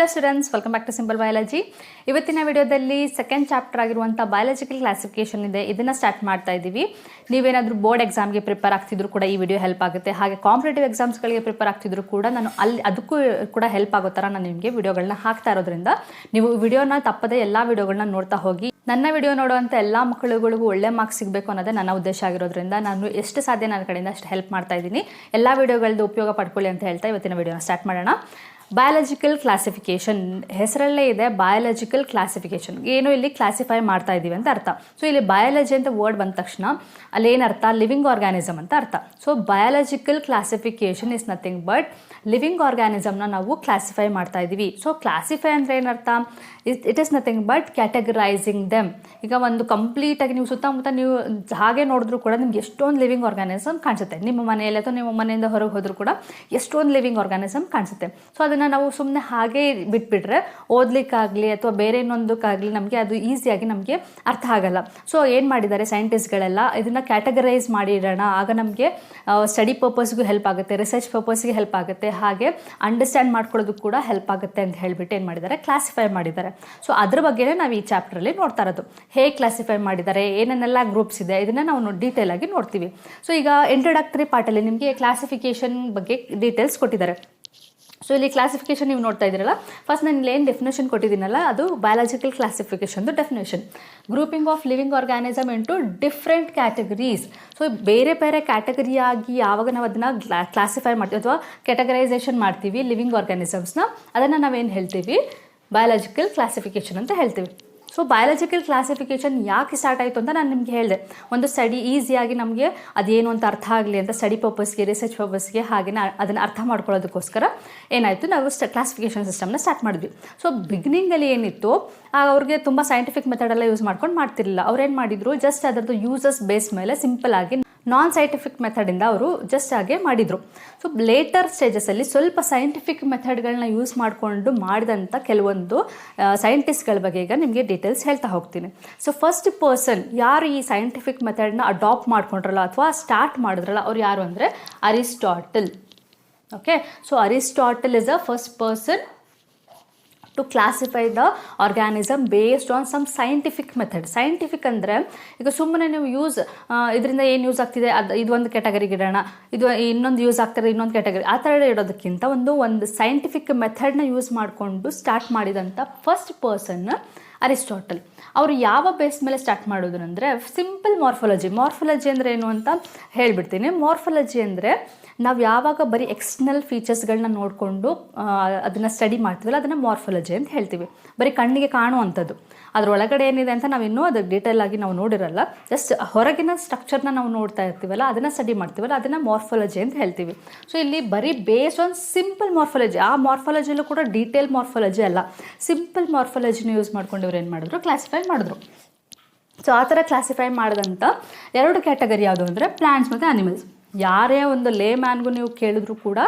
Hello students welcome back to simple biology ಇವತ್ತಿನ ವಿಡಿಯೋದಲ್ಲಿ second chapter ಆಗಿರುವಂಥ ಬಯಾಲಜಿಕಲ್ ಕ್ಲಾಸಿಫಿಕೇಶನ್ ಇದೆ. ಇದನ್ನು ಸ್ಟಾರ್ಟ್ ಮಾಡ್ತಾ ಇದ್ದೀವಿ. ನೀವೇನಾದರೂ ಬೋರ್ಡ್ ಎಕ್ಸಾಮ್ಗೆ ಪ್ರಿಪೇರ್ ಆಗ್ತಿದ್ರು ಕೂಡ ಈ ವಿಡಿಯೋ ಹೆಲ್ಪ್ ಆಗುತ್ತೆ. ಹಾಗೆ ಕಾಂಪಿಟೇಟಿವ್ ಎಕ್ಸಾಮ್ಸ್ಗಳಿಗೆ ಪ್ರಿಪೇರ್ ಆಗ್ತಿದ್ರು ಕೂಡ ನಾನು ಅಲ್ಲಿ ಅದಕ್ಕೂ ಕೂಡ ಹೆಲ್ಪ್ ಆಗೋ ಥರ ನಾನು ನಿಮಗೆ ವಿಡಿಯೋಗಳನ್ನ ಹಾಕ್ತಾ ಇರೋದ್ರಿಂದ ನೀವು ವಿಡಿಯೋನ ತಪ್ಪದೆ ಎಲ್ಲ ವಿಡಿಯೋಗಳನ್ನ ನೋಡ್ತಾ ಹೋಗಿ, ನನ್ನ ವಿಡಿಯೋ ನೋಡುವಂಥ ಎಲ್ಲ ಮಕ್ಕಳುಗಳಿಗೂ ಒಳ್ಳೆ ಮಾರ್ಕ್ಸ್ ಸಿಗಬೇಕು ಅನ್ನೋದೇ ನನ್ನ ಉದ್ದೇಶ ಆಗಿರೋದ್ರಿಂದ ನಾನು ಎಷ್ಟು ಸಾಧ್ಯ ನನ್ನ ಕಡೆಯಿಂದ ಅಷ್ಟು ಹೆಲ್ಪ್ ಮಾಡ್ತಾ ಇದ್ದೀನಿ. ಎಲ್ಲ ವಿಡಿಯೋಗಳದ್ದು ಉಪಯೋಗ ಪಡ್ಕೊಳ್ಳಿ ಅಂತ ಹೇಳ್ತಾ ಇವತ್ತಿನ ವಿಡಿಯೋನ ಸ್ಟಾರ್ಟ್ ಮಾಡೋಣ. ಬಯಾಲಜಿಕಲ್ ಕ್ಲಾಸಿಫಿಕೇಶನ್ ಹೆಸರಲ್ಲೇ ಇದೆ ಬಯಾಲಜಿಕಲ್ ಕ್ಲಾಸಿಫಿಕೇಶನ್ ಏನು ಇಲ್ಲಿ ಕ್ಲಾಸಿಫೈ ಮಾಡ್ತಾ ಇದ್ದೀವಿ ಅಂತ ಅರ್ಥ. ಸೊ ಇಲ್ಲಿ ಬಯಾಲಜಿ ಅಂತ ವರ್ಡ್ ಬಂದ ತಕ್ಷಣ ಅಲ್ಲಿ ಏನರ್ಥ ಲಿವಿಂಗ್ ಆರ್ಗ್ಯಾನಿಸಮ್ ಅಂತ ಅರ್ಥ. So biological classification is nothing but living ಆರ್ಗ್ಯಾನಿಸಮ್ನ ನಾವು ಕ್ಲಾಸಿಫೈ ಮಾಡ್ತಾ ಇದ್ದೀವಿ ಸೊ ಕ್ಲಾಸಿಫೈ ಅಂದರೆ ಏನರ್ಥ it it is nothing but categorizing them ಈಗ ಒಂದು ಕಂಪ್ಲೀಟಾಗಿ ನೀವು ಸುತ್ತಮುತ್ತ ನೀವು ಹಾಗೆ ನೋಡಿದ್ರು ಕೂಡ ನಿಮ್ಗೆ ಎಷ್ಟೊಂದು ಲಿವಿಂಗ್ ಆರ್ಗ್ಯಾನಿಸಮ್ ಕಾಣಿಸುತ್ತೆ. ನಿಮ್ಮ ಮನೆಯಲ್ಲಿ ಅಥವಾ ನಿಮ್ಮ ಮನೆಯಿಂದ ಹೊರಗೆ ಹೋದರೂ ಕೂಡ ಎಷ್ಟೊಂದು ಲಿವಿಂಗ್ ಆರ್ಗ್ಯಾನಿಸಮ್ ಕಾಣಿಸುತ್ತೆ. ಸೊ ಅದನ್ನು ನಾವು ಸುಮ್ಮನೆ ಹಾಗೆ ಬಿಟ್ಬಿಟ್ರೆ ಓದಲಿಕ್ಕಾಗಲಿ ಅಥವಾ ಬೇರೆ ಇನ್ನೊಂದಕ್ಕಾಗಲಿ ನಮಗೆ ಅದು ಈಸಿಯಾಗಿ ನಮಗೆ ಅರ್ಥ ಆಗಲ್ಲ. ಸೊ ಏನು ಮಾಡಿದ್ದಾರೆ ಸೈಂಟಿಸ್ಟ್ಗಳೆಲ್ಲ? ಇದನ್ನು ಕ್ಯಾಟಗರೈಸ್ ಮಾಡಿ ಇಡೋಣ ಆಗ ನಮಗೆ ಸ್ಟಡಿ ಪರ್ಪಸ್ಗೂ ಹೆಲ್ಪ್ ಆಗುತ್ತೆ, ರಿಸರ್ಚ್ ಪರ್ಪಸ್ಗೆ ಹೆಲ್ಪ್ ಆಗುತ್ತೆ, ಹಾಗೆ ಅಂಡರ್ಸ್ಟ್ಯಾಂಡ್ ಮಾಡ್ಕೊಳ್ಳೋದಕ್ಕೆ ಕೂಡ ಹೆಲ್ಪ್ ಆಗುತ್ತೆ ಅಂತ ಹೇಳಿಬಿಟ್ಟು ಏನು ಮಾಡಿದ್ದಾರೆ? ಕ್ಲಾಸಿಫೈ ಮಾಡಿದ್ದಾರೆ. ಸೊ ಅದ್ರ ಬಗ್ಗೆನೇ ನಾವು ಈ ಚಾಪ್ಟ್ರಲ್ಲಿ ನೋಡ್ತಾ ಇರೋದು. ಹೇಗೆ ಕ್ಲಾಸಿಫೈ ಮಾಡಿದ್ದಾರೆ? ಏನೇನೆಲ್ಲ ಗ್ರೂಪ್ಸ್ ಇದೆ? ಇದನ್ನು ನಾವು ಡೀಟೇಲ್ ಆಗಿ ನೋಡ್ತೀವಿ. ಸೊ ಈಗ ಇಂಟ್ರೊಡಕ್ಟರಿ ಪಾರ್ಟಲ್ಲಿ ನಿಮಗೆ ಕ್ಲಾಸಿಫಿಕೇಶನ್ ಬಗ್ಗೆ ಡೀಟೇಲ್ಸ್ ಕೊಟ್ಟಿದ್ದಾರೆ. ಸೊ ಇಲ್ಲಿ ಕ್ಲಾಸಿಫಿಕೇಶನ್ ನೀವು ನೋಡ್ತಾ ಇದ್ದೀರಲ್ಲ? ಫಸ್ಟ್ ನಾನು ಇಲ್ಲಿ ಏನು ಡೆಫಿನೇಷನ್ ಕೊಟ್ಟಿದ್ದೀನಲ್ಲ, ಅದು biological ಕ್ಲಾಸಿಫಿಕೇಶನ್ದು definition grouping of living organism into different categories so ಬೇರೆ ಬೇರೆ ಕ್ಯಾಟಗರಿಯಾಗಿ ಯಾವಾಗ ನಾವು ಅದನ್ನು ಕ್ಲಾಸಿಫೈ ಮಾಡ್ತೀವಿ ಅಥವಾ ಕ್ಯಾಟಗರೈಸೇಷನ್ ಮಾಡ್ತೀವಿ ಲಿವಿಂಗ್ ಆರ್ಗ್ಯಾನಿಸಮ್ಸ್ನ ಅದನ್ನು ನಾವೇನು ಹೇಳ್ತೀವಿ? ಬಯಾಲಜಿಕಲ್ ಕ್ಲಾಸಿಫಿಕೇಶನ್ ಅಂತ ಹೇಳ್ತೀವಿ. ಸೊ ಬಯಾಲಜಿಕಲ್ ಕ್ಲಾಸಿಫಿಕೇಶನ್ ಯಾಕೆ ಸ್ಟಾರ್ಟ್ ಆಯಿತು ಅಂತ ನಾನು ನಿಮಗೆ ಹೇಳಿದೆ. ಒಂದು ಸ್ಟಡಿ ಈಸಿಯಾಗಿ ನಮಗೆ ಅದೇನು ಅಂತ ಅರ್ಥ ಆಗಲಿ ಅಂತ ಸ್ಟಡಿ ಪರ್ಪಸ್ಗೆ ರಿಸರ್ಚ್ ಪರ್ಪಸ್ಗೆ ಹಾಗೆ ಅದನ್ನು ಅರ್ಥ ಮಾಡ್ಕೊಳ್ಳೋದಕ್ಕೋಸ್ಕರ ಏನಾಯಿತು, ನಾವು ಸ್ಟ ಕ್ಲಾಸಿಫಿಕೇಶನ್ ಸಿಸ್ಟಮ್ನ ಸ್ಟಾರ್ಟ್ ಮಾಡಿದ್ವಿ. ಸೊ ಬಿಗಿನಿಂಗಲ್ಲಿ ಏನಿತ್ತು, ಆಗ ಅವ್ರಿಗೆ ತುಂಬ ಸೈಂಟಿಫಿಕ್ ಮೆಥಡೆಲ್ಲ ಯೂಸ್ ಮಾಡ್ಕೊಂಡು ಮಾಡ್ತಿರಲಿಲ್ಲ. ಅವ್ರು ಏನು ಮಾಡಿದ್ರು ಜಸ್ಟ್ ಅದರದ್ದು ಯೂಸಸ್ ಬೇಸ್ ಮೇಲೆ ಸಿಂಪಲ್ ಆಗಿ ನಾನ್ ಸೈಂಟಿಫಿಕ್ ಮೆಥಡಿಂದ ಅವರು ಜಸ್ಟ್ ಹಾಗೆ ಮಾಡಿದರು. ಸೊ ಲೇಟರ್ ಸ್ಟೇಜಸಲ್ಲಿ ಸ್ವಲ್ಪ ಸೈಂಟಿಫಿಕ್ ಮೆಥಡ್ಗಳನ್ನ ಯೂಸ್ ಮಾಡಿಕೊಂಡು ಮಾಡಿದಂಥ ಕೆಲವೊಂದು ಸೈಂಟಿಸ್ಟ್ಗಳ ಬಗ್ಗೆ ಈಗ ನಿಮಗೆ ಡೀಟೇಲ್ಸ್ ಹೇಳ್ತಾ ಹೋಗ್ತೀನಿ. ಸೊ ಫಸ್ಟ್ ಪರ್ಸನ್ ಯಾರು ಈ ಸೈಂಟಿಫಿಕ್ ಮೆಥಡ್ನ ಅಡಾಪ್ಟ್ ಮಾಡ್ಕೊಂಡ್ರಲ್ಲ ಅಥವಾ ಸ್ಟಾರ್ಟ್ ಮಾಡಿದ್ರಲ್ಲ ಅವ್ರು ಯಾರು ಅಂದರೆ Aristotle. Okay so Aristotle is a first person to classify the organism based on some scientific method scientific ಅಂದರೆ, ಈಗ ಸುಮ್ಮನೆ ನೀವು ಯೂಸ್ ಇದರಿಂದ ಏನು ಯೂಸ್ ಆಗ್ತಿದೆ? ಅದು ಇದೊಂದು ಕ್ಯಾಟಗರಿಗೆ ಇಡೋಣ ಇದು ಇನ್ನೊಂದು ಯೂಸ್ ಆಗ್ತಾರೆ, ಇನ್ನೊಂದು ಕ್ಯಾಟಗರಿ ಆ ಥರ ಇಡೋದಕ್ಕಿಂತ ಒಂದು ಒಂದು ಸೈಂಟಿಫಿಕ್ ಮೆಥಡ್ನ ಯೂಸ್ ಮಾಡಿಕೊಂಡು ಸ್ಟಾರ್ಟ್ ಮಾಡಿದಂಥ ಫಸ್ಟ್ ಪರ್ಸನ್ ಅರಿಸ್ಟಾಟಲ್. ಅವರು ಯಾವ ಬೇಸ್ ಮೇಲೆ ಸ್ಟಾರ್ಟ್ ಮಾಡೋದು ಅಂದರೆ ಸಿಂಪಲ್ ಮಾರ್ಫಾಲಜಿ ಮಾರ್ಫಾಲಜಿ ಅಂದರೆ ಏನು ಅಂತ ಹೇಳಿಬಿಡ್ತೀನಿ. ಮಾರ್ಫಾಲಜಿ ಅಂದರೆ ನಾವು ಯಾವಾಗ ಬರೀ ಎಕ್ಸ್ಟರ್ನಲ್ ಫೀಚರ್ಸ್ಗಳನ್ನ ನೋಡಿಕೊಂಡು ಅದನ್ನು ಸ್ಟಡಿ ಮಾಡ್ತೀವಲ್ಲ, ಅದನ್ನು ಮಾರ್ಫಾಲಜಿ ಅಂತ ಹೇಳ್ತೀವಿ. ಬರೀ ಕಣ್ಣಿಗೆ ಕಾಣುವಂಥದ್ದು. ಅದರೊಳಗಡೆ ಏನಿದೆ ಅಂತ ನಾವು ಇನ್ನೂ ಅದಕ್ಕೆ ಡೀಟೇಲ್ ಆಗಿ ನಾವು ನೋಡಿರಲ್ಲ. ಜಸ್ಟ್ ಹೊರಗಿನ ಸ್ಟ್ರಕ್ಚರ್ನ ನಾವು ನೋಡ್ತಾ ಇರ್ತೀವಲ್ಲ, ಅದನ್ನು ಸ್ಟಡಿ ಮಾಡ್ತೀವಲ್ಲ, ಅದನ್ನು ಮಾರ್ಫಾಲಜಿ ಅಂತ ಹೇಳ್ತೀವಿ. ಸೊ ಇಲ್ಲಿ ಬರೀ ಬೇಸ್ ಆನ್ ಸಿಂಪಲ್ ಮಾರ್ಫಾಲಜಿ ಆ ಮಾರ್ಫಾಲಜಿಯಲ್ಲೂ ಕೂಡ ಡೀಟೇಲ್ ಮಾರ್ಫಾಲಜಿ ಅಲ್ಲ. ಸಿಂಪಲ್ ಮಾರ್ಫಾಲಜಿನ ಯೂಸ್ ಮಾಡ್ಕೊಂಡು ಇವ್ರು ಏನು ಮಾಡಿದ್ರು? ಕ್ಲಾಸಿಫೈ ಮಾಡಿದ್ರು. ಸೊ ಆ ಥರ ಕ್ಲಾಸಿಫೈ ಮಾಡಿದಂಥ ಎರಡು ಕ್ಯಾಟಗರಿ ಯಾವುದು ಅಂದರೆ ಪ್ಲ್ಯಾಂಟ್ಸ್ ಮತ್ತು ಅನಿಮಲ್ಸ್ ಯಾರೇ ಒಂದು ಲೇ ಮ್ಯಾನ್ಗೂ ನೀವು ಕೇಳಿದ್ರು ಕೂಡ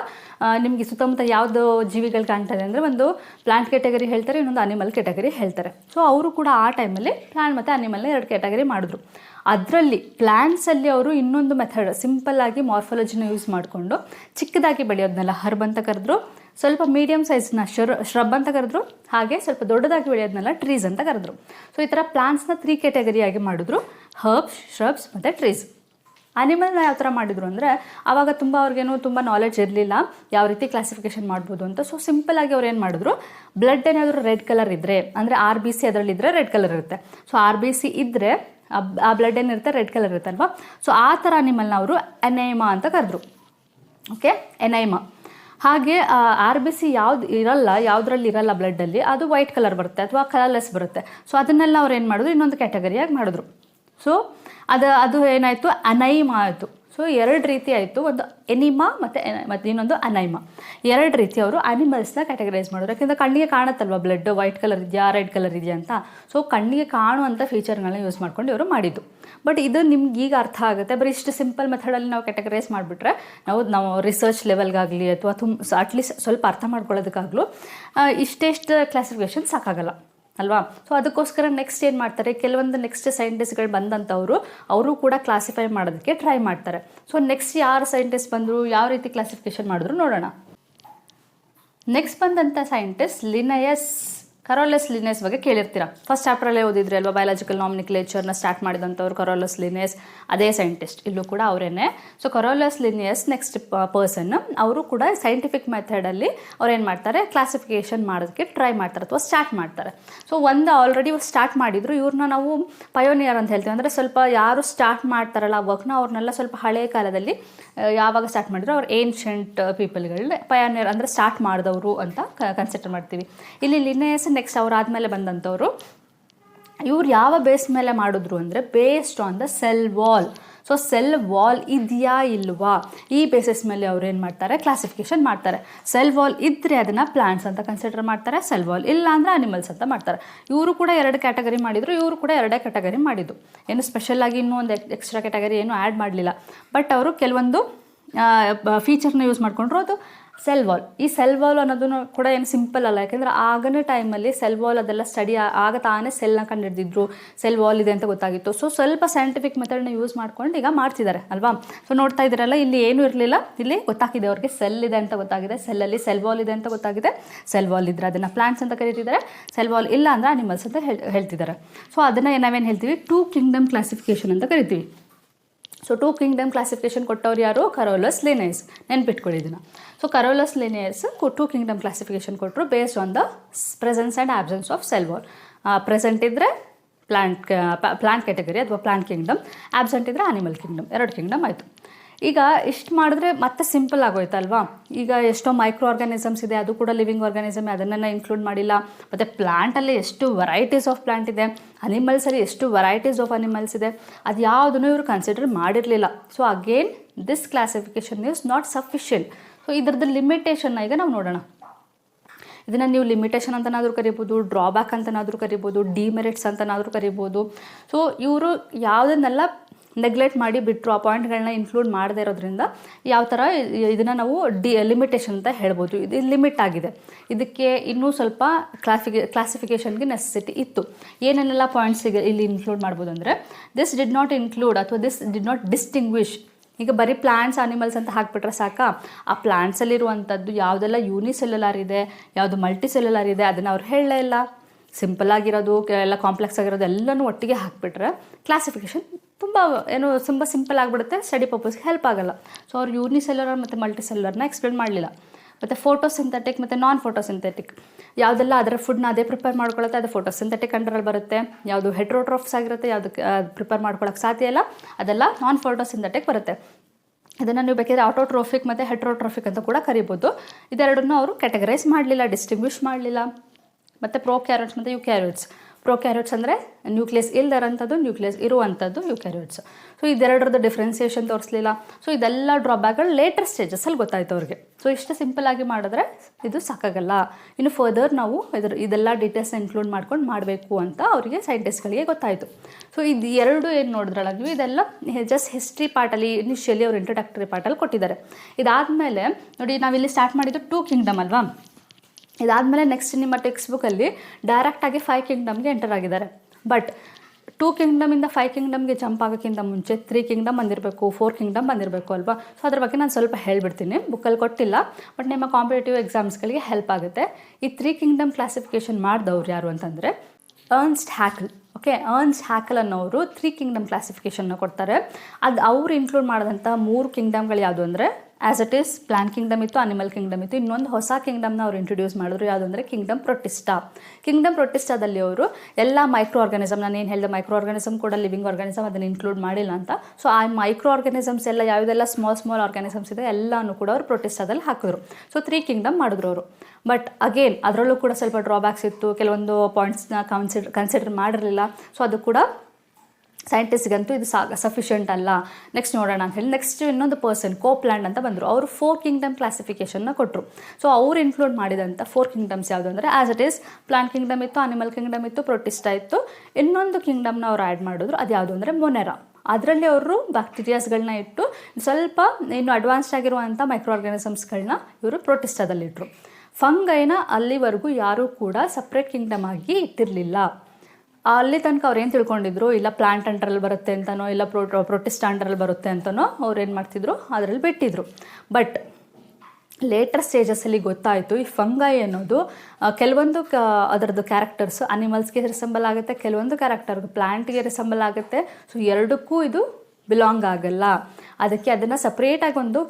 ನಿಮಗೆ ಸುತ್ತಮುತ್ತ ಯಾವುದು ಜೀವಿಗಳು ಕಾಣ್ತದೆ ಅಂದರೆ ಒಂದು ಪ್ಲಾಂಟ್ ಕೆಟಗರಿ ಹೇಳ್ತಾರೆ, ಇನ್ನೊಂದು ಅನಿಮಲ್ ಕೆಟಗರಿ ಹೇಳ್ತಾರೆ. ಸೊ ಅವರು ಕೂಡ ಆ ಟೈಮಲ್ಲಿ ಪ್ಲಾಂಟ್ ಮತ್ತು ಅನಿಮಲ್ನ ಎರಡು ಕೆಟಗರಿ ಮಾಡಿದ್ರು. ಅದರಲ್ಲಿ ಪ್ಲ್ಯಾಂಟ್ಸಲ್ಲಿ ಅವರು ಇನ್ನೊಂದು ಮೆಥಡ್ ಸಿಂಪಲ್ಲಾಗಿ ಮಾರ್ಫಾಲಜಿನ ಯೂಸ್ ಮಾಡಿಕೊಂಡು ಚಿಕ್ಕದಾಗಿ ಬೆಳೆಯೋದನ್ನೆಲ್ಲ ಹರ್ಬ್ ಅಂತ ಕರೆದ್ರು, ಸ್ವಲ್ಪ ಮೀಡಿಯಮ್ ಸೈಜ್ನ ಶರ್ ಶ್ರಬ್ ಅಂತ ಕರೆದ್ರು, ಹಾಗೆ ಸ್ವಲ್ಪ ದೊಡ್ಡದಾಗಿ ಬೆಳೆಯೋದನ್ನೆಲ್ಲ ಟ್ರೀಸ್ ಅಂತ ಕರೆದ್ರು. ಸೊ ಈ ಥರ ಪ್ಲಾಂಟ್ಸ್ನ ತ್ರೀ ಕೆಟಗರಿಯಾಗಿ ಮಾಡಿದ್ರು ಹರ್ಬ್ಸ್ ಶ್ರಬ್ಸ್ ಮತ್ತು ಟ್ರೀಸ್ ಅನಿಮಲ್ನ ಯಾವ ಥರ ಮಾಡಿದ್ರು ಅಂದರೆ ಆವಾಗ ತುಂಬ ಅವ್ರಿಗೇನು ತುಂಬ ನಾಲೆಜ್ ಇರಲಿಲ್ಲ, ಯಾವ ರೀತಿ ಕ್ಲಾಸಿಫಿಕೇಷನ್ ಮಾಡ್ಬೋದು ಅಂತ. ಸೊ ಆಗಿ ಅವ್ರು ಏನು ಮಾಡಿದ್ರು ಬ್ಲಡ್ ಏನಾದರೂ ರೆಡ್ ಕಲರ್ ಇದ್ದರೆ ಅಂದರೆ ಆರ್ ಬಿ ಸಿ ಅದರಲ್ಲಿದ್ದರೆ ರೆಡ್ ಕಲರ್ ಇರುತ್ತೆ. ಸೊ ಆರ್ ಬಿ ಸಿ ಇದ್ದರೆ ಆ ಬ್ಲಡ್ ಏನಿರುತ್ತೆ ರೆಡ್ ಕಲರ್ ಇರುತ್ತೆ ಅಲ್ವಾ? ಸೊ ಆ ಥರ ಅನಿಮಲ್ನ ಅವರು ಎನೈಮಾ ಅಂತ ಕರೆದ್ರು. ಓಕೆ ಎನೈಮಾ ಹಾಗೆ ಆರ್ ಬಿ ಸಿ ಯಾವ್ದು ಇರಲ್ಲ, ಯಾವುದ್ರಲ್ಲಿ ಇರಲ್ಲ ಬ್ಲಡ್ಡಲ್ಲಿ ಅದು ವೈಟ್ ಕಲರ್ ಬರುತ್ತೆ, ಅಥವಾ ಕಲರ್ಲೆಸ್ ಬರುತ್ತೆ. ಸೊ ಅದನ್ನೆಲ್ಲ ಅವ್ರು ಏನು ಮಾಡಿದ್ರು, ಇನ್ನೊಂದು ಕ್ಯಾಟಗರಿಯಾಗಿ ಮಾಡಿದ್ರು. ಸೊ ಅದು ಅದು ಏನಾಯಿತು? ಅನೈಮಾ ಆಯಿತು. ಸೊ ಎರಡು ರೀತಿ ಆಯಿತು. ಒಂದು ಎನಿಮಾ ಮತ್ತು ಮತ್ತು ಇನ್ನೊಂದು ಅನೈಮಾ. ಎರಡು ರೀತಿ ಅವರು ಅನಿಮಲ್ಸ್ನ ಕ್ಯಾಟಗರೈಸ್ ಮಾಡೋರು ಯಾಕೆಂದರೆ ಕಣ್ಣಿಗೆ ಕಾಣುತ್ತಲ್ವ? ಬ್ಲಡ್ ವೈಟ್ ಕಲರ್ ಇದೆಯಾ ರೆಡ್ ಕಲರ್ ಇದೆಯಾ ಅಂತ. ಸೊ ಕಣ್ಣಿಗೆ ಕಾಣುವಂಥ ಫೀಚರ್ಗಳನ್ನ ಯೂಸ್ ಮಾಡ್ಕೊಂಡು ಇವರು ಮಾಡಿದ್ದು. ಬಟ್ ಇದು ನಿಮ್ಗೆ ಈಗ ಅರ್ಥ ಆಗುತ್ತೆ. ಬರೀ ಇಷ್ಟು ಸಿಂಪಲ್ ಮೆಥಡಲ್ಲಿ ನಾವು ಕ್ಯಾಟಗರೈಸ್ ಮಾಡಿಬಿಟ್ರೆ ನಾವು ನಾವು ರಿಸರ್ಚ್ ಲೆವೆಲ್ಗಾಗಲಿ ಅಥವಾ ತುಂಬ ಅಟ್ಲೀಸ್ಟ್ ಸ್ವಲ್ಪ ಅರ್ಥ ಮಾಡ್ಕೊಳ್ಳೋದಕ್ಕಾಗಲೂ ಇಷ್ಟೆಷ್ಟು ಕ್ಲಾಸಿಫಿಕೇಷನ್ ಸಾಕಾಗಲ್ಲ. ಅಲ್ವಾ? ಸೊ ಅದಕ್ಕೋಸ್ಕರ ನೆಕ್ಸ್ಟ್ ಏನು ಮಾಡ್ತಾರೆ? ಕೆಲವೊಂದು ನೆಕ್ಸ್ಟ್ ಸೈಂಟಿಸ್ಟ್ಗಳು ಬಂದಂಥವರು ಅವರು ಕೂಡ ಕ್ಲಾಸಿಫೈ ಮಾಡೋದಕ್ಕೆ ಟ್ರೈ ಮಾಡ್ತಾರೆ. ಸೊ ನೆಕ್ಸ್ಟ್ ಯಾರು ಸೈಂಟಿಸ್ಟ್ ಬಂದರು, ಯಾವ ರೀತಿ ಕ್ಲಾಸಿಫಿಕೇಶನ್ ಮಾಡಿದ್ರು ನೋಡೋಣ. ನೆಕ್ಸ್ಟ್ ಬಂದಂಥ ಸೈಂಟಿಸ್ಟ್ ಲಿನಯಸ್ ಕರೋಲಸ್ ಲಿನೇಸ್ ಬಗ್ಗೆ ಕೇಳಿರ್ತೀರಾ? ಫಸ್ಟ್ ಚಾಪ್ಟ್ರಲ್ಲೇ ಓದಿದ್ರಿ ಅಲ್ವಾ? ಬಯಾಲಜಿಕಲ್ ನಾಮಿನಿಕ್ಲೇಚರ್ನ ಸ್ಟಾರ್ಟ್ ಮಾಡಿದಂಥವ್ರು ಕರೋಲಸ್ ಲಿನೇಸ್ ಅದೇ ಸೈಂಟಿಸ್ಟ್ ಇಲ್ಲೂ ಕೂಡ ಅವರೇನೆ. So Carolus Linnaeus next person ಅವರು ಕೂಡ ಸೈಂಟಿಫಿಕ್ ಮೆಥಡಲ್ಲಿ ಅವ್ರು ಏನು ಮಾಡ್ತಾರೆ? ಕ್ಲಾಸಿಫಿಕೇಷನ್ ಮಾಡೋದಕ್ಕೆ ಟ್ರೈ ಮಾಡ್ತಾರೆ ಅಥವಾ ಸ್ಟಾರ್ಟ್ ಮಾಡ್ತಾರೆ. ಸೊ ಒಂದು ಆಲ್ರೆಡಿ ಸ್ಟಾರ್ಟ್ ಮಾಡಿದ್ರು. ಇವ್ರನ್ನ ನಾವು ಪಯೋನಿಯರ್ ಅಂತ ಹೇಳ್ತೀವಿ. ಅಂದರೆ ಸ್ವಲ್ಪ ಯಾರು ಸ್ಟಾರ್ಟ್ ಮಾಡ್ತಾರಲ್ಲ ಆ ವರ್ಕ್ನ ಅವ್ರನ್ನೆಲ್ಲ ಸ್ವಲ್ಪ ಹಳೆಯ ಕಾಲದಲ್ಲಿ ಯಾವಾಗ ಸ್ಟಾರ್ಟ್ ಮಾಡಿದ್ರು ಅವ್ರು ಏನ್ಷಂಟ್ ಪೀಪಲ್ಗಳನ್ನ ಪಯೋನಿಯರ್ ಅಂದರೆ ಸ್ಟಾರ್ಟ್ ಮಾಡಿದವರು ಅಂತ ಕನ್ಸಿಡರ್ ಮಾಡ್ತೀವಿ. ಇಲ್ಲಿ ಲಿನೇಯಸ್ ನೆಕ್ಸ್ಟ್ ಅವ್ರು ಆದಮೇಲೆ ಬಂದಂಥವ್ರು, ಇವ್ರು ಯಾವ ಬೇಸ್ ಮೇಲೆ ಮಾಡಿದ್ರು ಅಂದರೆ based on the cell wall so cell wall ಇದೆಯಾ ಇಲ್ವಾ? ಈ ಬೇಸಿಸ್ ಮೇಲೆ ಅವ್ರು ಏನು ಮಾಡ್ತಾರೆ? ಕ್ಲಾಸಿಫಿಕೇಶನ್ ಮಾಡ್ತಾರೆ. ಸೆಲ್ ವಾಲ್ ಇದ್ದರೆ ಅದನ್ನು ಪ್ಲಾಂಟ್ಸ್ ಅಂತ ಕನ್ಸಿಡರ್ ಮಾಡ್ತಾರೆ ಸೆಲ್ ವಾಲ್ ಇಲ್ಲ ಅಂದರೆ ಅನಿಮಲ್ಸ್ ಅಂತ ಮಾಡ್ತಾರೆ. ಇವರು ಕೂಡ ಎರಡು ಕ್ಯಾಟಗರಿ ಮಾಡಿದ್ರು, ಇವರು ಕೂಡ ಎರಡೇ ಕ್ಯಾಟಗರಿ ಮಾಡಿದ್ದು. ಏನು ಸ್ಪೆಷಲ್ ಆಗಿ ಇನ್ನೂ ಒಂದು ಎಕ್ಸ್ಟ್ರಾ ಕ್ಯಾಟಗರಿ ಏನು ಆ್ಯಡ್ ಮಾಡಲಿಲ್ಲ. ಬಟ್ ಅವರು ಕೆಲವೊಂದು ಫೀಚರ್ನ ಯೂಸ್ ಮಾಡಿಕೊಂಡ್ರು ಅದು ಸೆಲ್ ವಾಲ್ ಈ ಸೆಲ್ ವಾಲ್ ಅನ್ನೋದು ಕೂಡ ಏನು ಸಿಂಪಲ್ ಅಲ್ಲ. ಯಾಕೆಂದರೆ ಆಗಿನ ಟೈಮಲ್ಲಿ ಸೆಲ್ ವಾಲ್ ಅದೆಲ್ಲ ಸ್ಟಡಿ ಆಗ ತಾನೇ ಸೆಲ್ನ ಕಂಡುಹಿಡಿದಿದ್ರು. ಸೆಲ್ ವಾಲ್ ಇದೆ ಅಂತ ಗೊತ್ತಾಗಿತ್ತು. ಸೊ ಸ್ವಲ್ಪ ಸೈಂಟಿಫಿಕ್ ಮೆಥಡ್ನ ಯೂಸ್ ಮಾಡ್ಕೊಂಡು ಈಗ ಮಾಡ್ತಿದ್ದಾರೆ, ಅಲ್ವಾ? ಸೊ ನೋಡ್ತಾ ಇದ್ದೀರಲ್ಲ, ಇಲ್ಲಿ ಏನೂ ಇರಲಿಲ್ಲ? ಇಲ್ಲಿ ಗೊತ್ತಾಗಿದೆ ಅವ್ರಿಗೆ ಸೆಲ್ ಇದೆ ಅಂತ ಗೊತ್ತಾಗಿದೆ. ಸೆಲ್ಲಲ್ಲಿ ಸೆಲ್ ವಾಲ್ ಇದೆ ಅಂತ ಗೊತ್ತಾಗಿದೆ. ಸೆಲ್ ವಾಲ್ ಇದ್ರೆ ಅದನ್ನು ಪ್ಲಾಂಟ್ಸ್ ಅಂತ ಕರೀತಿದ್ದಾರೆ. ಸೆಲ್ ವಾಲ್ ಇಲ್ಲ ಅಂದರೆ ಅನಿಮಲ್ಸ್ ಅಂತ ಹೇಳ್ ಹೇಳ್ತಿದ್ದಾರೆ. ಸೊ ಅದನ್ನು ನಾವೇನು ಹೇಳ್ತೀವಿ? ಟೂ ಕಿಂಗ್ಡಮ್ ಕ್ಲಾಸಿಫಿಕೇಶನ್ ಅಂತ ಕರಿತೀವಿ. ಸೊ ಟೂ ಕಿಂಗ್ಡಮ್ ಕ್ಲಾಸಿಫಿಕೇಶನ್ ಕೊಟ್ಟವ್ರು ಯಾರು? ಕರೋಲಸ್ ಲಿನೇಸ್ ನೆನ್ಪಿಟ್ಕೊಳ್ಳಿ so Carolus Linnaeus two kingdom classification ಕೊಟ್ಟರು based on the presence and absence of cell wall present ಇದ್ದರೆ ಪ್ಲಾಂಟ್ ಪ್ಲಾಂಟ್ ಕ್ಯಾಟಗರಿ ಅಥವಾ ಪ್ಲಾಂಟ್ ಕಿಂಗ್ಡಮ್ ಆಬ್ಸೆಂಟ್ ಇದ್ದರೆ animal kingdom ಎರಡು ಕಿಂಗ್ಡಮ್ ಆಯಿತು. ಈಗ ಇಷ್ಟು ಮಾಡಿದ್ರೆ ಮತ್ತೆ ಸಿಂಪಲ್ ಆಗೋಯ್ತಲ್ವಾ ಈಗ ಎಷ್ಟೋ ಮೈಕ್ರೋ ಆರ್ಗಾನಿಸಮ್ಸ್ ಇದೆ, ಅದು ಕೂಡ ಲಿವಿಂಗ್ ಆರ್ಗಾನಿಸಮ್ ಅದನ್ನೆಲ್ಲ ಇನ್ಕ್ಲೂಡ್ ಮಾಡಿಲ್ಲ. ಮತ್ತು ಪ್ಲಾಂಟಲ್ಲಿ ಎಷ್ಟು ವೆರೈಟೀಸ್ ಆಫ್ ಪ್ಲಾಂಟ್ ಇದೆ ಅನಿಮಲ್ಸಲ್ಲಿ ಎಷ್ಟು ವೆರೈಟೀಸ್ ಆಫ್ ಅನಿಮಲ್ಸ್ ಇದೆ, ಅದು ಯಾವುದನ್ನು ಇವರು ಕನ್ಸಿಡರ್ ಮಾಡಿರಲಿಲ್ಲ. So again this classification is not sufficient so ಇದ್ರದ್ದು ಲಿಮಿಟೇಷನ್ನ ಈಗ ನಾವು ನೋಡೋಣ. ಇದನ್ನು ನೀವು ಲಿಮಿಟೇಷನ್ ಅಂತನಾದರೂ ಕರಿಬೋದು ಡ್ರಾಬ್ಯಾಕ್ ಅಂತನಾದರೂ ಕರಿಬೋದು ಡಿಮೆರಿಟ್ಸ್ ಅಂತನಾದರೂ ಕರಿಬೋದು. ಸೊ ಇವರು ಯಾವುದನ್ನೆಲ್ಲ ನೆಗ್ಲೆಕ್ಟ್ ಮಾಡಿ ಬಿಟ್ಟರು ಆ ಪಾಯಿಂಟ್ಗಳನ್ನ ಇನ್ಕ್ಲೂಡ್ ಮಾಡದೇ ಇರೋದ್ರಿಂದ ಯಾವ ಥರ ಇದನ್ನು ನಾವು ಡಿ ಲಿಮಿಟೇಷನ್ ಅಂತ ಹೇಳ್ಬೋದು. ಇದು ಲಿಮಿಟ್ ಆಗಿದೆ. ಇದಕ್ಕೆ ಇನ್ನೂ ಸ್ವಲ್ಪ ಕ್ಲಾಸಿಫಿ ಕ್ಲಾಸಿಫಿಕೇಷನ್ಗೆ ನೆಸೆಸಿಟಿ ಇತ್ತು. ಏನೇನೆಲ್ಲ ಪಾಯಿಂಟ್ಸಿಗೆ ಇಲ್ಲಿ ಇನ್ಕ್ಲೂಡ್ ಮಾಡ್ಬೋದು ಅಂದರೆ ದಿಸ್ ಡಿಡ್ ನಾಟ್ ಇನ್ಕ್ಲೂಡ್ ಅಥವಾ ದಿಸ್ ಡಿಡ್ ನಾಟ್ ಡಿಸ್ಟಿಂಗ್ವಿಷ್ ಈಗ ಬರೀ ಪ್ಲಾಂಟ್ಸ್ ಅನಿಮಲ್ಸ್ ಅಂತ ಹಾಕ್ಬಿಟ್ರೆ ಸಾಕ? ಆ ಪ್ಲಾಂಟ್ಸಲ್ಲಿರುವಂಥದ್ದು ಯಾವುದೆಲ್ಲ ಯೂನಿಸೆಲ್ಯುಲಾರ್ ಇದೆ, ಯಾವುದು ಮಲ್ಟಿ ಸೆಲ್ಯುಲಾರ್ ಇದೆ, ಅದನ್ನು ಅವ್ರು ಹೇಳಲೇ ಇಲ್ಲ. ಸಿಂಪಲ್ ಆಗಿರೋದು, ಎಲ್ಲ ಕಾಂಪ್ಲೆಕ್ಸ್ ಆಗಿರೋದು ಎಲ್ಲನೂ ಒಟ್ಟಿಗೆ ಹಾಕ್ಬಿಟ್ರೆ ಕ್ಲಾಸಿಫಿಕೇಷನ್ ತುಂಬ ಏನು ತುಂಬ ಸಿಂಪಲ್ ಆಗಿಬಿಡುತ್ತೆ ಸ್ಟಡಿ ಪರ್ಪಸ್ಗೆ ಹೆಲ್ಪ್ ಆಗಲ್ಲ. ಸೊ ಅವ್ರು ಯೂನಿಸೆಲ್ಯುಲರ್ ಮತ್ತು ಮಲ್ಟಿ ಸೆಲ್ಯುಲರ್ನ ಎಕ್ಸ್ಪ್ಲೇನ್ ಮಾಡಲಿಲ್ಲ. ಮತ್ತು ಫೋಟೋ ಸಿಂಥೆಟಿಕ್ ಮತ್ತು ನಾನ್ ಫೋಟೋ ಸಿಂಥೆಟಿಕ್ ಯಾವುದೆಲ್ಲ ಅದರ ಫುಡ್ನ ಅದೇ ಪ್ರಿಪೇರ್ ಮಾಡ್ಕೊಳ್ಳುತ್ತೆ ಅದು ಫೋಟೋ ಸಿಂಥೆಟಿಕ್ ಅಂಡರಲ್ಲಿ ಬರುತ್ತೆ. ಯಾವುದು ಹೆಟ್ರೋಟ್ರೋಫ್ಸ್ ಆಗಿರುತ್ತೆ ಯಾವುದು ಪ್ರಿಪೇರ್ ಮಾಡ್ಕೊಳ್ಳೋಕೆ ಸಾಧ್ಯ ಇಲ್ಲ, ಅದೆಲ್ಲ ನಾನ್ ಫೋಟೋ ಸಿಂಥೆಟಿಕ್ ಬರುತ್ತೆ. ಇದನ್ನು ನೀವು ಬೇಕಿದ್ರೆ ಆಟೋಟ್ರೋಫಿಕ್ ಮತ್ತು ಹೆಟ್ರೋಟ್ರೋಫಿಕ್ ಅಂತ ಕೂಡ ಕರಿಬೋದು. ಇದೆರಡನ್ನೂ ಅವರು ಕ್ಯಾಟಗರೈಸ್ ಮಾಡಲಿಲ್ಲ ಡಿಸ್ಟಿಂಗ್ವಿಷ್ ಮಾಡಲಿಲ್ಲ. ಮತ್ತು ಪ್ರೋ ಕ್ಯಾರೆಟ್ಸ್ ಮತ್ತು ಯು ಕ್ಯಾರೆಟ್ಸ್ ಪ್ರೋ ಕ್ಯಾರೆಟ್ಸ್ ಅಂದರೆ ನ್ಯೂಕ್ಲಿಯಸ್ ಇಲ್ದಿರೋಂಥದ್ದು, ನ್ಯೂಕ್ಲಿಯಸ್ ಇರುವಂಥದ್ದು ಯುಕ್ಯಾರೋಟ್ಸ್ ಸೊ ಇದೆರಡರದ್ದು ಡಿಫ್ರೆನ್ಸಿಯೇಷನ್ ತೋರಿಸಲಿಲ್ಲ. ಸೊ ಇದೆಲ್ಲ ಡ್ರಾಬ್ಯಾಕ್ಗಳು ಲೇಟರ್ ಸ್ಟೇಜಸ್ಸಲ್ಲಿ ಗೊತ್ತಾಯ್ತು ಅವ್ರಿಗೆ. ಸೊ ಇಷ್ಟು ಸಿಂಪಲ್ ಆಗಿ ಮಾಡಿದ್ರೆ ಇದು ಸಾಕಾಗಲ್ಲ. ಇನ್ನು ಫರ್ದರ್ ನಾವು ಇದರ ಇದೆಲ್ಲ ಡೀಟೇಲ್ಸ್ನ ಇನ್ಕ್ಲೂಡ್ ಮಾಡ್ಕೊಂಡು ಮಾಡಬೇಕು ಅಂತ ಅವರಿಗೆ ಸೈಂಟಿಸ್ಟ್ಗಳಿಗೆ ಗೊತ್ತಾಯಿತು. ಸೊ ಇದು ಎರಡು ಏನು ನೋಡಿದ್ರಲ್ಲ ನೀವು ಇದೆಲ್ಲ ಜಸ್ಟ್ ಹಿಸ್ಟ್ರಿ ಪಾರ್ಟಲ್ಲಿ ಇನಿಷಿಯಲಿ ಅವ್ರು ಇಂಟ್ರಡಕ್ಟರಿ ಪಾರ್ಟಲ್ಲಿ ಕೊಟ್ಟಿದ್ದಾರೆ. ಇದಾದಮೇಲೆ ನೋಡಿ, ನಾವಿಲ್ಲಿ ಸ್ಟಾರ್ಟ್ ಮಾಡಿದ್ದು ಟೂ ಕಿಂಗ್ಡಮ್ ಅಲ್ವಾ? ಇದಾದಮೇಲೆ ನೆಕ್ಸ್ಟ್ ನಿಮ್ಮ ಟೆಕ್ಸ್ಟ್ ಬುಕ್ಕಲ್ಲಿ ಡೈರೆಕ್ಟಾಗಿ ಫೈವ್ ಕಿಂಗ್ಡಮ್ಗೆ ಎಂಟರ್ ಆಗಿದ್ದಾರೆ. ಬಟ್ ಟೂ ಕಿಂಗ್ಡಮಿಂದ ಫೈವ್ ಕಿಂಗ್ಡಮ್ಗೆ ಜಂಪ್ ಆಗೋಕ್ಕಿಂತ ಮುಂಚೆ ತ್ರೀ ಕಿಂಗ್ಡಮ್ ಬಂದಿರಬೇಕು ಫೋರ್ ಕಿಂಗ್ಡಮ್ ಬಂದಿರಬೇಕು ಅಲ್ವಾ? ಸೊ ಅದ್ರ ಬಗ್ಗೆ ನಾನು ಸ್ವಲ್ಪ ಹೇಳಿಬಿಡ್ತೀನಿ. ಬುಕ್ಕಲ್ಲಿ ಕೊಟ್ಟಿಲ್ಲ ಬಟ್ ನಿಮ್ಮ ಕಾಂಪಿಟೇಟಿವ್ ಎಕ್ಸಾಮ್ಸ್ಗಳಿಗೆ ಹೆಲ್ಪ್ ಆಗುತ್ತೆ. ಈ ತ್ರೀ ಕಿಂಗ್ಡಮ್ ಕ್ಲಾಸಿಫಿಕೇಷನ್ ಮಾಡಿದವ್ರು ಯಾರು ಅಂತಂದರೆ Ernst Haeckel okay Ernst Haeckel ಅನ್ನೋರು ತ್ರೀ ಕಿಂಗ್ಡಮ್ ಕ್ಲಾಸಿಫಿಕೇಷನ್ನ ಕೊಡ್ತಾರೆ. ಅದು ಅವ್ರು ಇನ್ಕ್ಲೂಡ್ ಮಾಡಿದಂಥ ಮೂರು ಕಿಂಗ್ಡಮ್ಗಳು ಯಾವುದು ಅಂದರೆ as it is plant kingdom ಇತ್ತು ಅನಿಮಲ್ ಕಿಂಗ್ಡಮ್ ಇತ್ತು. ಇನ್ನೊಂದು ಹೊಸ ಕಿಂಗ್ಡಮ್ನ ಅವ್ರು ಇಂಟ್ರೊಡ್ಯೂಸ್ ಮಾಡಿದ್ರು ಯಾವುದು ಅಂದರೆ ಕಿಂಗ್ಡಮ್ ಪ್ರೊಟಿಸ್ಟಾ ಕಿಂಗ್ಡಮ್ ಪ್ರೊಟಿಸ್ಟಾದಲ್ಲಿ ಅವರು ಎಲ್ಲ ಮೈಕ್ರೋ ಆರ್ಗಾನಿಸಮ್ ನಾನು ಏನು ಹೇಳಿದೆ ಮೈಕ್ರೋ ಆರ್ಗಾನಿಸಮ್ ಕೂಡ ಲಿವಿಂಗ್ ಆರ್ಗಾನಿಸಮ್ ಅದನ್ನು ಇನ್ಕ್ಲೂಡ್ ಮಾಡಿಲ್ಲ ಅಂತ. ಸೊ ಆ ಮೈಕ್ರೋ ಆರ್ಗಾನಿಸಮ್ಸ್ ಎಲ್ಲ ಯಾವುದೆಲ್ಲ ಸ್ಮಾಲ್ ಸ್ಮಾಲ್ ಆರ್ಗಾನಿಸಮ್ಸ್ ಇದೆ ಎಲ್ಲನೂ ಕೂಡ ಅವರು ಪ್ರೊಟಿಸ್ಟಾದಲ್ಲಿ ಹಾಕಿದ್ರು. ಸೊ ತ್ರೀ ಕಿಂಗ್ಡಮ್ ಮಾಡಿದ್ರು ಅವರು. ಬಟ್ ಅಗೇನ್ ಅದರಲ್ಲೂ ಕೂಡ ಸ್ವಲ್ಪ ಡ್ರಾಬ್ಯಾಕ್ಸ್ ಇತ್ತು. ಕೆಲವೊಂದು ಪಾಯಿಂಟ್ಸ್ನ ಕನ್ಸಿಡರ್ ಕನ್ಸಿಡರ್ ಮಾಡಿರಲಿಲ್ಲ. ಸೊ ಅದು ಕೂಡ ಸೈಂಟಿಸ್ಟ್ಗಂತೂ ಇದು ಸಾಗ ಸಫಿಷಿಯಂಟ್ ಅಲ್ಲ. ನೆಕ್ಸ್ಟ್ ನೋಡೋಣ ಅಂತ ಹೇಳಿ ನೆಕ್ಸ್ಟ್ ಇನ್ನೊಂದು ಪರ್ಸನ್ ಕೋಪ್ಲ್ಯಾಂಡ್ ಅಂತ ಬಂದರು. ಅವರು ಫೋರ್ ಕಿಂಗ್ಡಮ್ ಕ್ಲಾಸಿಫಿಕೇಷನ್ನ ಕೊಟ್ಟರು ಸೊ ಅವ್ರು ಇನ್ಕ್ಲೂಡ್ ಮಾಡಿದಂಥ ಫೋರ್ ಕಿಂಗ್ಡಮ್ಸ್ ಯಾವುದು ಅಂದರೆ as it is plant kingdom ಇತ್ತು ಅನಿಮಲ್ ಕಿಂಗ್ಡಮ್ ಇತ್ತು ಪ್ರೊಟಿಸ್ಟಾ ಇತ್ತು. ಇನ್ನೊಂದು ಕಿಂಗ್ಡಮ್ನ ಅವ್ರು ಆ್ಯಡ್ ಮಾಡಿದ್ರು, ಅದು ಯಾವುದು ಅಂದರೆ ಮೊನೆರಾ ಅದರಲ್ಲಿ ಅವರು ಬ್ಯಾಕ್ಟೀರಿಯಾಸ್ಗಳನ್ನ ಇಟ್ಟು, ಸ್ವಲ್ಪ ಇನ್ನು ಅಡ್ವಾನ್ಸ್ಡ್ ಆಗಿರುವಂಥ ಮೈಕ್ರೋ ಆರ್ಗಾನಿಸಮ್ಸ್ಗಳನ್ನ ಇವರು ಪ್ರೊಟಿಸ್ಟಾದಲ್ಲಿಟ್ಟರು ಫಂಗೈನ ಅಲ್ಲಿವರೆಗೂ ಯಾರೂ ಕೂಡ ಸಪ್ರೇಟ್ ಕಿಂಗ್ಡಮ್ ಆಗಿ ಇಟ್ಟಿರಲಿಲ್ಲ. ಅಲ್ಲಿ ತನಕ ಅವ್ರು ಏನು ತಿಳ್ಕೊಂಡಿದ್ರು, ಇಲ್ಲ ಪ್ಲಾಂಟ್ ಅಂಡ್ರಲ್ಲಿ ಬರುತ್ತೆ ಅಂತನೋ, ಇಲ್ಲ ಪ್ರೋ ಪ್ರೊಟಿಸ್ಟ್ ಅಂಡರಲ್ಲಿ ಬರುತ್ತೆ ಅಂತನೋ, ಅವ್ರು ಏನು ಮಾಡ್ತಿದ್ರು, ಅದರಲ್ಲಿ ಬಿಟ್ಟಿದ್ರು. ಬಟ್ ಲೇಟರ್ ಸ್ಟೇಜಸ್ಸಲ್ಲಿ ಗೊತ್ತಾಯಿತು, ಈ ಫಂಗೈ ಅನ್ನೋದು ಕೆಲವೊಂದು ಕ, ಅದರದ್ದು ಕ್ಯಾರೆಕ್ಟರ್ಸ್ ಅನಿಮಲ್ಸ್ಗೆ ರಿಸಂಬಲ್ ಆಗುತ್ತೆ, ಕೆಲವೊಂದು ಕ್ಯಾರೆಕ್ಟರ್ ಪ್ಲ್ಯಾಂಟ್ಗೆ ರಿಸಂಬಲ್ ಆಗುತ್ತೆ. ಸೊ ಎರಡಕ್ಕೂ ಇದು ಬಿಲಾಂಗ್ ಆಗಲ್ಲ. ಅದಕ್ಕೆ ಅದನ್ನು ಸಪ್ರೇಟಾಗಿ ಒಂದು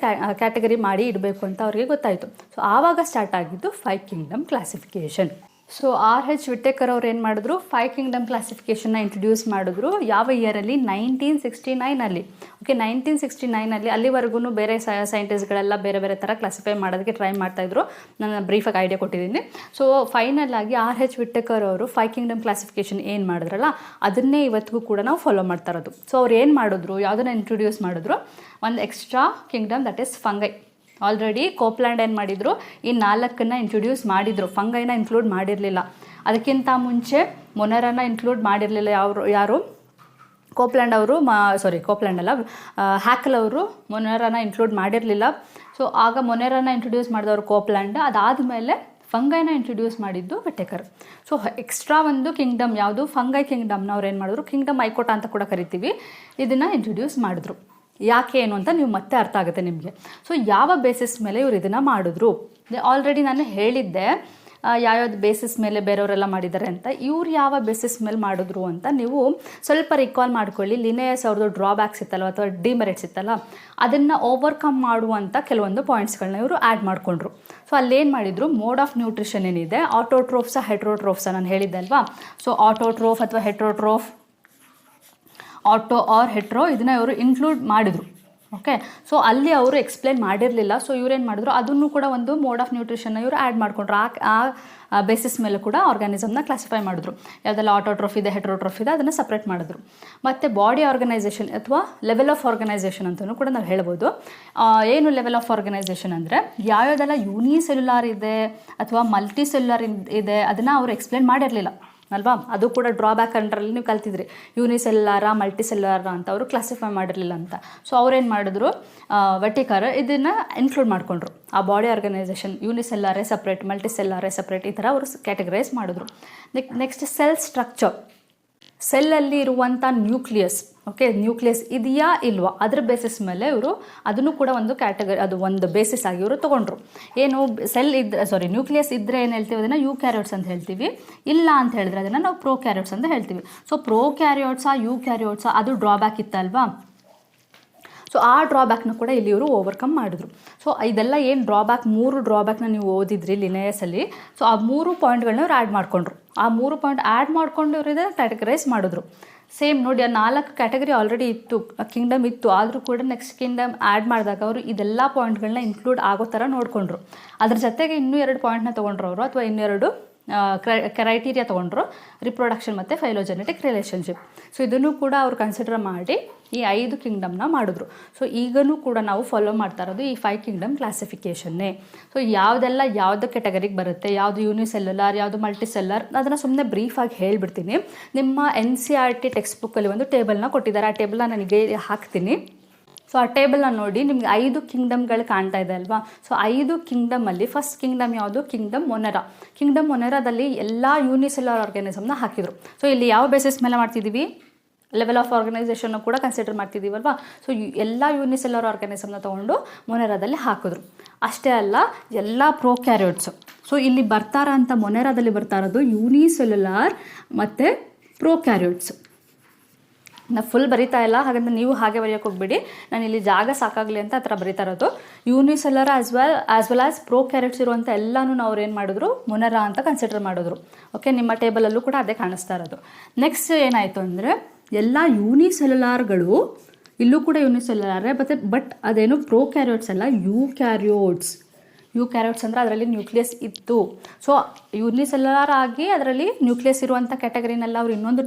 ಕ್ಯಾಟಗರಿ ಮಾಡಿ ಇಡಬೇಕು ಅಂತ ಅವ್ರಿಗೆ ಗೊತ್ತಾಯಿತು. ಸೊ ಆವಾಗ ಸ್ಟಾರ್ಟ್ ಆಗಿದ್ದು five kingdom classification so R H Whittaker ಅವ್ರು ಏನು ಮಾಡಿದ್ರು? ಫೈವ್ ಕಿಂಗ್ಡಮ್ ಕ್ಲಾಸಿಫಿಕೇಷನ್ನ ಇಂಟ್ರೊಡ್ಯೂಸ್ ಮಾಡಿದ್ರು. ಯಾವ ಇಯರಲ್ಲಿ ನೈನ್ಟೀನ್ ಸಿಕ್ಸ್ಟಿ ನೈನಲ್ಲಿ ಓಕೆ ನೈನ್ಟೀನ್ ಸಿಕ್ಸ್ಟಿ ನೈನಲ್ಲಿ ಅಲ್ಲಿವರೆಗೂ ಬೇರೆ ಸೈಂಟಿಸ್ಟ್ಗಳೆಲ್ಲ ಬೇರೆ ಬೇರೆ ಥರ ಕ್ಲಾಸಿಫೈ ಮಾಡೋದಕ್ಕೆ ಟ್ರೈ ಮಾಡ್ತಾಯಿದ್ರು ನಾನು ಬ್ರೀಫಾಗಿ ಐಡಿಯಾ ಕೊಟ್ಟಿದ್ದೀನಿ. ಸೊ ಫೈನಲ್ ಆಗಿ ಆರ್ ಎಚ್ ವಿಟ್ಟೇಕರ್ ಅವರು ಫೈವ್ ಕಿಂಗ್ಡಮ್ ಕ್ಲಾಸಿಫಿಕೇಷನ್ ಏನು ಮಾಡಿದ್ರಲ್ಲ, ಅದನ್ನೇ ಇವತ್ತಿಗೂ ಕೂಡ ನಾವು ಫಾಲೋ ಮಾಡ್ತಾ ಇರೋದು. ಸೊ ಅವ್ರು ಏನು ಮಾಡಿದ್ರು? ಯಾವುದನ್ನ ಇಂಟ್ರೊಡ್ಯೂಸ್ ಮಾಡಿದ್ರು? ಒಂದು extra kingdom that is fungi already Copeland ಏನು ಮಾಡಿದರು? ಈ ನಾಲ್ಕನ್ನು ಇಂಟ್ರೊಡ್ಯೂಸ್ ಮಾಡಿದರು. ಫಂಗೈನ ಇನ್ಕ್ಲೂಡ್ ಮಾಡಿರಲಿಲ್ಲ. ಅದಕ್ಕಿಂತ ಮುಂಚೆ ಮೊನರನ್ನ ಇನ್ಕ್ಲೂಡ್ ಮಾಡಿರಲಿಲ್ಲ ಯಾರು ಯಾರು? ಕೋಪ್ಲ್ಯಾಂಡ್ ಅವರು ಮಾ ಸಾರಿ ಕೋಪ್ಲ್ಯಾಂಡ್ ಅಲ್ಲ. ಹ್ಯಾಕಲ್ ಅವರು ಮೊನೆರನ್ನ ಇನ್ಕ್ಲೂಡ್ ಮಾಡಿರಲಿಲ್ಲ. ಸೊ ಆಗ ಮೊನೆರನ್ನ ಇಂಟ್ರೊಡ್ಯೂಸ್ ಮಾಡಿದವರು ಕೋಪ್ಲ್ಯಾಂಡ್ ಅದಾದಮೇಲೆ ಫಂಗೈನ ಇಂಟ್ರೊಡ್ಯೂಸ್ ಮಾಡಿದ್ದು ಬೆಟೇಕರ್ ಸೊ ಎಕ್ಸ್ಟ್ರಾ ಒಂದು ಕಿಂಗ್ಡಮ್ ಯಾವುದು? ಫಂಗೈ ಕಿಂಗ್ಡಮ್ನ ಅವ್ರು ಏನು ಮಾಡಿದ್ರು? ಕಿಂಗ್ಡಮ್ ಐಕೋಟ ಅಂತ ಕೂಡ ಕರಿತೀವಿ. ಇದನ್ನು ಇಂಟ್ರೊಡ್ಯೂಸ್ ಮಾಡಿದ್ರು. ಯಾಕೆ ಏನು ಅಂತ ನೀವು ಮತ್ತೆ ಅರ್ಥ ಆಗುತ್ತೆ ನಿಮಗೆ. ಸೊ ಯಾವ ಬೇಸಿಸ್ ಮೇಲೆ ಇವ್ರು ಇದನ್ನು ಮಾಡಿದ್ರು? ಆಲ್ರೆಡಿ ನಾನು ಹೇಳಿದ್ದೆ ಯಾವ ಯಾವ್ಯಾವ್ದು ಬೇಸಿಸ್ ಮೇಲೆ ಬೇರೆಯವರೆಲ್ಲ ಮಾಡಿದ್ದಾರೆ ಅಂತ. ಇವ್ರು ಯಾವ ಬೇಸಿಸ್ ಮೇಲೆ ಮಾಡಿದ್ರು ಅಂತ ನೀವು ಸ್ವಲ್ಪ ರಿಕಾಲ್ ಮಾಡ್ಕೊಳ್ಳಿ. ಲಿನೇಯಸ್ ಅವ್ರದ್ದು ಡ್ರಾಬ್ಯಾಕ್ಸ್ ಇತ್ತಲ್ಲ ಅಥವಾ ಡಿಮೆರಿಟ್ಸ್ ಇತ್ತಲ್ಲ, ಅದನ್ನು ಓವರ್ಕಮ್ ಮಾಡುವಂಥ ಕೆಲವೊಂದು ಪಾಯಿಂಟ್ಸ್ಗಳನ್ನ ಇವರು ಆ್ಯಡ್ ಮಾಡಿಕೊಂಡ್ರು. ಸೊ ಅಲ್ಲೇನು ಮಾಡಿದರು? ಮೋಡ್ ಆಫ್ ನ್ಯೂಟ್ರಿಷನ್ ಏನಿದೆ? ಆಟೋಟ್ರೋಫ್ಸ ಹೆಟ್ರೋಟ್ರೋಫ್ಸ ನಾನು ಹೇಳಿದ್ದೆ ಅಲ್ವಾ? ಸೊ ಆಟೋಟ್ರೋಫ್ ಅಥವಾ ಹೆಟ್ರೋಟ್ರೋಫ್ ಆಟೋ ಆರ್ ಹೆಟ್ರೋ ಇದನ್ನ ಇವರು ಇನ್ಕ್ಲೂಡ್ ಮಾಡಿದರು. ಓಕೆ ಸೊ ಅಲ್ಲಿ ಅವರು ಎಕ್ಸ್ಪ್ಲೇನ್ ಮಾಡಿರಲಿಲ್ಲ. ಸೊ ಇವ್ರೇನು ಮಾಡಿದ್ರು? ಅದನ್ನು ಕೂಡ ಒಂದು ಮೋಡ್ ಆಫ್ ನ್ಯೂಟ್ರಿಷನ್ನ ಇವರು ಆ್ಯಡ್ ಮಾಡಿಕೊಂಡ್ರು. ಆ ಆ ಬೇಸಿಸ್ ಮೇಲೆ ಕೂಡ ಆರ್ಗಾನಿಸಮ್ನ ಕ್ಲಾಸಿಫೈ ಮಾಡಿದ್ರು. ಯಾವುದೆಲ್ಲ ಆಟೋಟ್ರೋಫಿ ಇದೆ ಹೆಟ್ರೋಟ್ರೋಫಿ ಇದೆ, ಅದನ್ನು ಸಪ್ರೇಟ್ ಮಾಡಿದ್ರು. ಮತ್ತು ಬಾಡಿ ಆರ್ಗನೈಸೇಷನ್ ಅಥವಾ ಲೆವೆಲ್ ಆಫ್ ಆರ್ಗನೈಸೇಷನ್ ಅಂತಲೂ ಕೂಡ ನಾವು ಹೇಳ್ಬೋದು. ಏನು ಲೆವೆಲ್ ಆಫ್ ಆರ್ಗನೈಸೇಷನ್ ಅಂದರೆ ಯಾವ್ಯಾವುದೆಲ್ಲ ಯೂನಿ ಸೆಲ್ಯುಲಾರ್ ಇದೆ ಅಥವಾ ಮಲ್ಟಿ ಸೆಲ್ಯುಲಾರ್ ಇದೆ, ಅದನ್ನು ಅವರು ಎಕ್ಸ್ಪ್ಲೇನ್ ಮಾಡಿರಲಿಲ್ಲ. ಅಲ್ವಾ? ಅದು ಕೂಡ ಡ್ರಾಬ್ಯಾಕ್ ಅಂಡ್ರಲ್ಲಿ ನೀವು ಕಲ್ತಿದ್ರಿ. ಯೂನಿಸೆಲ್ಲಾರ ಮಲ್ಟಿಸೆಲ್ಲಾರ ಅಂತ ಅವರು ಕ್ಲಾಸಿಫೈ ಮಾಡಿರಲಿಲ್ಲ ಅಂತ. ಸೊ ಅವ್ರೇನು ಮಾಡಿದ್ರು? ವಟಿಕಾರ ಇದನ್ನು ಇನ್ಕ್ಲೂಡ್ ಮಾಡಿಕೊಂಡ್ರು. ಆ ಬಾಡಿ ಆರ್ಗನೈಸೇಷನ್ ಯೂನಿಸೆಲ್ಲಾರೇ ಸಪ್ರೇಟ್ ಮಲ್ಟಿಸೆಲ್ಲಾರೇ ಸಪ್ರೇಟ್ ಈ ಥರ ಅವರು ಕ್ಯಾಟಗರೈಸ್ ಮಾಡಿದ್ರು. ನೆಕ್ಸ್ಟ್ ಸೆಲ್ ಸ್ಟ್ರಕ್ಚರ್ ಸೆಲ್ಲಲ್ಲಿ ಇರುವಂಥ ನ್ಯೂಕ್ಲಿಯಸ್ ಓಕೆ ನ್ಯೂಕ್ಲಿಯಸ್ ಇದೆಯಾ ಇಲ್ವಾ? ಅದ್ರ ಬೇಸಿಸ್ ಮೇಲೆ ಇವರು ಅದನ್ನು ಕೂಡ ಒಂದು ಕ್ಯಾಟಗರಿ ಅದು ಒಂದು ಬೇಸಿಸ್ ಆಗಿ ಇವರು ತೊಗೊಂಡ್ರು. ಏನು ಸೆಲ್ ಇದ್ರೆ ಸಾರಿ ನ್ಯೂಕ್ಲಿಯಸ್ ಇದ್ದರೆ ಏನು ಹೇಳ್ತೀವಿ? ಅದನ್ನು ಯು ಕ್ಯಾರಿಯೋಟ್ಸ್ ಅಂತ ಹೇಳ್ತೀವಿ. ಇಲ್ಲ ಅಂತ ಹೇಳಿದ್ರೆ ಅದನ್ನು ನಾವು ಪ್ರೋ ಕ್ಯಾರಿಯೋಟ್ಸ್ ಅಂತ ಹೇಳ್ತೀವಿ. ಸೊ ಪ್ರೋ ಕ್ಯಾರಿಯೋಟ್ಸಾ ಯು ಕ್ಯಾರಿಯೋಟ್ಸಾ ಅದು ಡ್ರಾಬ್ಯಾಕ್ ಇತ್ತಲ್ವಾ? ಸೊ ಆ ಡ್ರಾಬ್ಯಾಕ್ನ ಕೂಡ ಇಲ್ಲಿ ಇವರು ಓವರ್ಕಮ್ ಮಾಡಿದ್ರು. ಸೊ ಇದೆಲ್ಲ ಏನು ಡ್ರಾಬ್ಯಾಕ್ ಮೂರು ಡ್ರಾಬ್ಯಾಕ್ನ ನೀವು ಓದಿದ್ರಿ ಲಿನೇಯಸಲ್ಲಿ ಸೊ ಆ ಮೂರು ಪಾಯಿಂಟ್ಗಳನ್ನ ಇವ್ರು ಆ್ಯಡ್ ಮಾಡಿಕೊಂಡ್ರು. ಆ ಮೂರು ಪಾಯಿಂಟ್ ಆ್ಯಡ್ ಮಾಡ್ಕೊಂಡು ಇವರು ಇದನ್ನು ಕ್ಯಾಟಗರೈಸ್ ಮಾಡಿದ್ರು. ಸೇಮ್ ನೋಡಿ, ಆ ನಾಲ್ಕು ಕ್ಯಾಟಗರಿ ಆಲ್ರೆಡಿ ಇತ್ತು. ಕಿಂಗ್ಡಮ್ ಇತ್ತು. ಆದರೂ ಕೂಡ ನೆಕ್ಸ್ಟ್ ಕಿಂಗ್ಡಮ್ ಆ್ಯಡ್ ಮಾಡಿದಾಗ ಅವರು ಇದೆಲ್ಲ ಪಾಯಿಂಟ್ಗಳನ್ನ ಇನ್ಕ್ಲೂಡ್ ಆಗೋ ಥರ ನೋಡಿಕೊಂಡ್ರು. ಅದ್ರ ಜೊತೆಗೆ ಇನ್ನೂ ಎರಡು ಪಾಯಿಂಟ್ನ ತೊಗೊಂಡ್ರು ಅವರು, ಅಥವಾ ಇನ್ನೆರಡು ಕ್ರೈಟೀರಿಯಾ ತೊಗೊಂಡ್ರು ರಿಪ್ರೊಡಕ್ಷನ್ ಮತ್ತು ಫೈಲೋಜೆನೆಟಿಕ್ ರಿಲೇಷನ್ಶಿಪ್ ಸೊ ಇದನ್ನು ಕೂಡ ಅವ್ರು ಕನ್ಸಿಡರ್ ಮಾಡಿ ಈ ಐದು ಕಿಂಗ್ಡಮ್ನ ಮಾಡಿದ್ರು. ಸೊ ಈಗನೂ ಕೂಡ ನಾವು ಫಾಲೋ ಮಾಡ್ತಾ ಇರೋದು ಈ ಫೈವ್ ಕಿಂಗ್ಡಮ್ ಕ್ಲಾಸಿಫಿಕೇಷನ್ನೇ ಸೊ ಯಾವುದೆಲ್ಲ ಯಾವ್ದು ಕೆಟಗರಿಗೆ ಬರುತ್ತೆ, ಯಾವುದು ಯೂನಿಸೆಲ್ಯುಲಾರ್ ಯಾವುದು ಮಲ್ಟಿಸೆಲ್ಲರ್ ಅದನ್ನು ಸುಮ್ಮನೆ ಬ್ರೀಫಾಗಿ ಹೇಳಿಬಿಡ್ತೀನಿ. ನಿಮ್ಮ N C R T text ಬುಕ್ಕಲ್ಲಿ ಒಂದು ಟೇಬಲ್ನ ಕೊಟ್ಟಿದ್ದಾರೆ. ಆ ಟೇಬಲ್ನ ನನಗೆ ಹಾಕ್ತೀನಿ. ಸೊ ಆ ಟೇಬಲ್ನ ನೋಡಿ ನಿಮ್ಗೆ ಐದು ಕಿಂಗ್ಡಮ್ಗಳು ಕಾಣ್ತಾ ಇದೆ ಅಲ್ವಾ? ಸೊ ಐದು ಕಿಂಗ್ಡಮಲ್ಲಿ ಫಸ್ಟ್ ಕಿಂಗ್ಡಮ್ ಯಾವುದು? ಕಿಂಗ್ಡಮ್ ಮೊನೆರಾ ಕಿಂಗ್ಡಮ್ ಮೊನೆರಾದಲ್ಲಿ ಎಲ್ಲ ಯೂನಿಸೆಲ್ಯುಲರ್ ಆರ್ಗನಿಸಮ್ನ ಹಾಕಿದ್ರು. ಸೊ ಇಲ್ಲಿ ಯಾವ ಬೇಸಿಸ್ ಮೇಲೆ ಮಾಡ್ತಿದ್ದೀವಿ ಲೆವೆಲ್ ಆಫ್ ಆರ್ಗನೈಸೇಷನ್ ಕೂಡ ಕನ್ಸಿಡರ್ ಮಾಡ್ತಿದ್ದೀವಲ್ವಾ ಸೊ ಎಲ್ಲ ಯೂನಿಸೆಲ್ಯುಲರ್ ಆರ್ಗನೈಸಮ್ನ ತೊಗೊಂಡು ಮೊನೆರಾದಲ್ಲಿ ಹಾಕಿದ್ರು. ಅಷ್ಟೇ ಅಲ್ಲ, ಎಲ್ಲ ಪ್ರೋ ಕ್ಯಾರಿಯೋಟ್ಸು ಸೊ ಇಲ್ಲಿ ಬರ್ತಾರ ಅಂತ ಮೊನೆರಾದಲ್ಲಿ ಬರ್ತಾ ಇರೋದು ಯೂನಿಸೆಲ್ಯುಲಾರ್ ಮತ್ತು ಪ್ರೋ ನಾ ಫುಲ್ ಬರಿತಾ ಇಲ್ಲ ಹಾಗಂತ ನೀವು ಹಾಗೆ ಬರೆಯೋಕೆ ಹೋಗ್ಬಿಡಿ. ನಾನು ಇಲ್ಲಿ ಜಾಗ ಸಾಕಾಗಲಿ ಅಂತ ಆ ಥರ ಬರಿತಾ ಇರೋದು. Unicellular as well as well as prokaryotes ಇರುವಂಥ ಎಲ್ಲನೂ ನಾವು ಏನು ಮಾಡಿದ್ರು? ಮೊನರಾ ಅಂತ ಕನ್ಸಿಡರ್ ಮಾಡಿದ್ರು. ಓಕೆ ನಿಮ್ಮ ಟೇಬಲಲ್ಲೂ ಕೂಡ ಅದೇ ಕಾಣಿಸ್ತಾ ಇರೋದು. ನೆಕ್ಸ್ಟ್ ಏನಾಯಿತು ಅಂದರೆ, ಎಲ್ಲ ಯೂನಿಸೆಲ್ಯುಲಾರ್ಗಳು ಇಲ್ಲೂ ಕೂಡ ಯೂನಿಸೆಲ್ಯುಲಾರೇ ಬಟ್ ಬಟ್ ಅದೇನು ಪ್ರೋ ಕ್ಯಾರಿಯೋಟ್ಸ್ ಅಲ್ಲ ಯು ಕ್ಯಾರಿಯೋಟ್ಸ್ ಯು ಕ್ಯಾರೋಟ್ಸ್ ಅಂದರೆ ಅದರಲ್ಲಿ ನ್ಯೂಕ್ಲಿಯಸ್ ಇತ್ತು ಸೊ ಯೂನಿಸೆಲ್ಯುಲಾರ್ ಆಗಿ ಅದರಲ್ಲಿ ನ್ಯೂಕ್ಲಿಯಸ್ ಇರುವಂಥ ಕ್ಯಾಟಗರಿನೆಲ್ಲ ಅವರು ಇನ್ನೊಂದು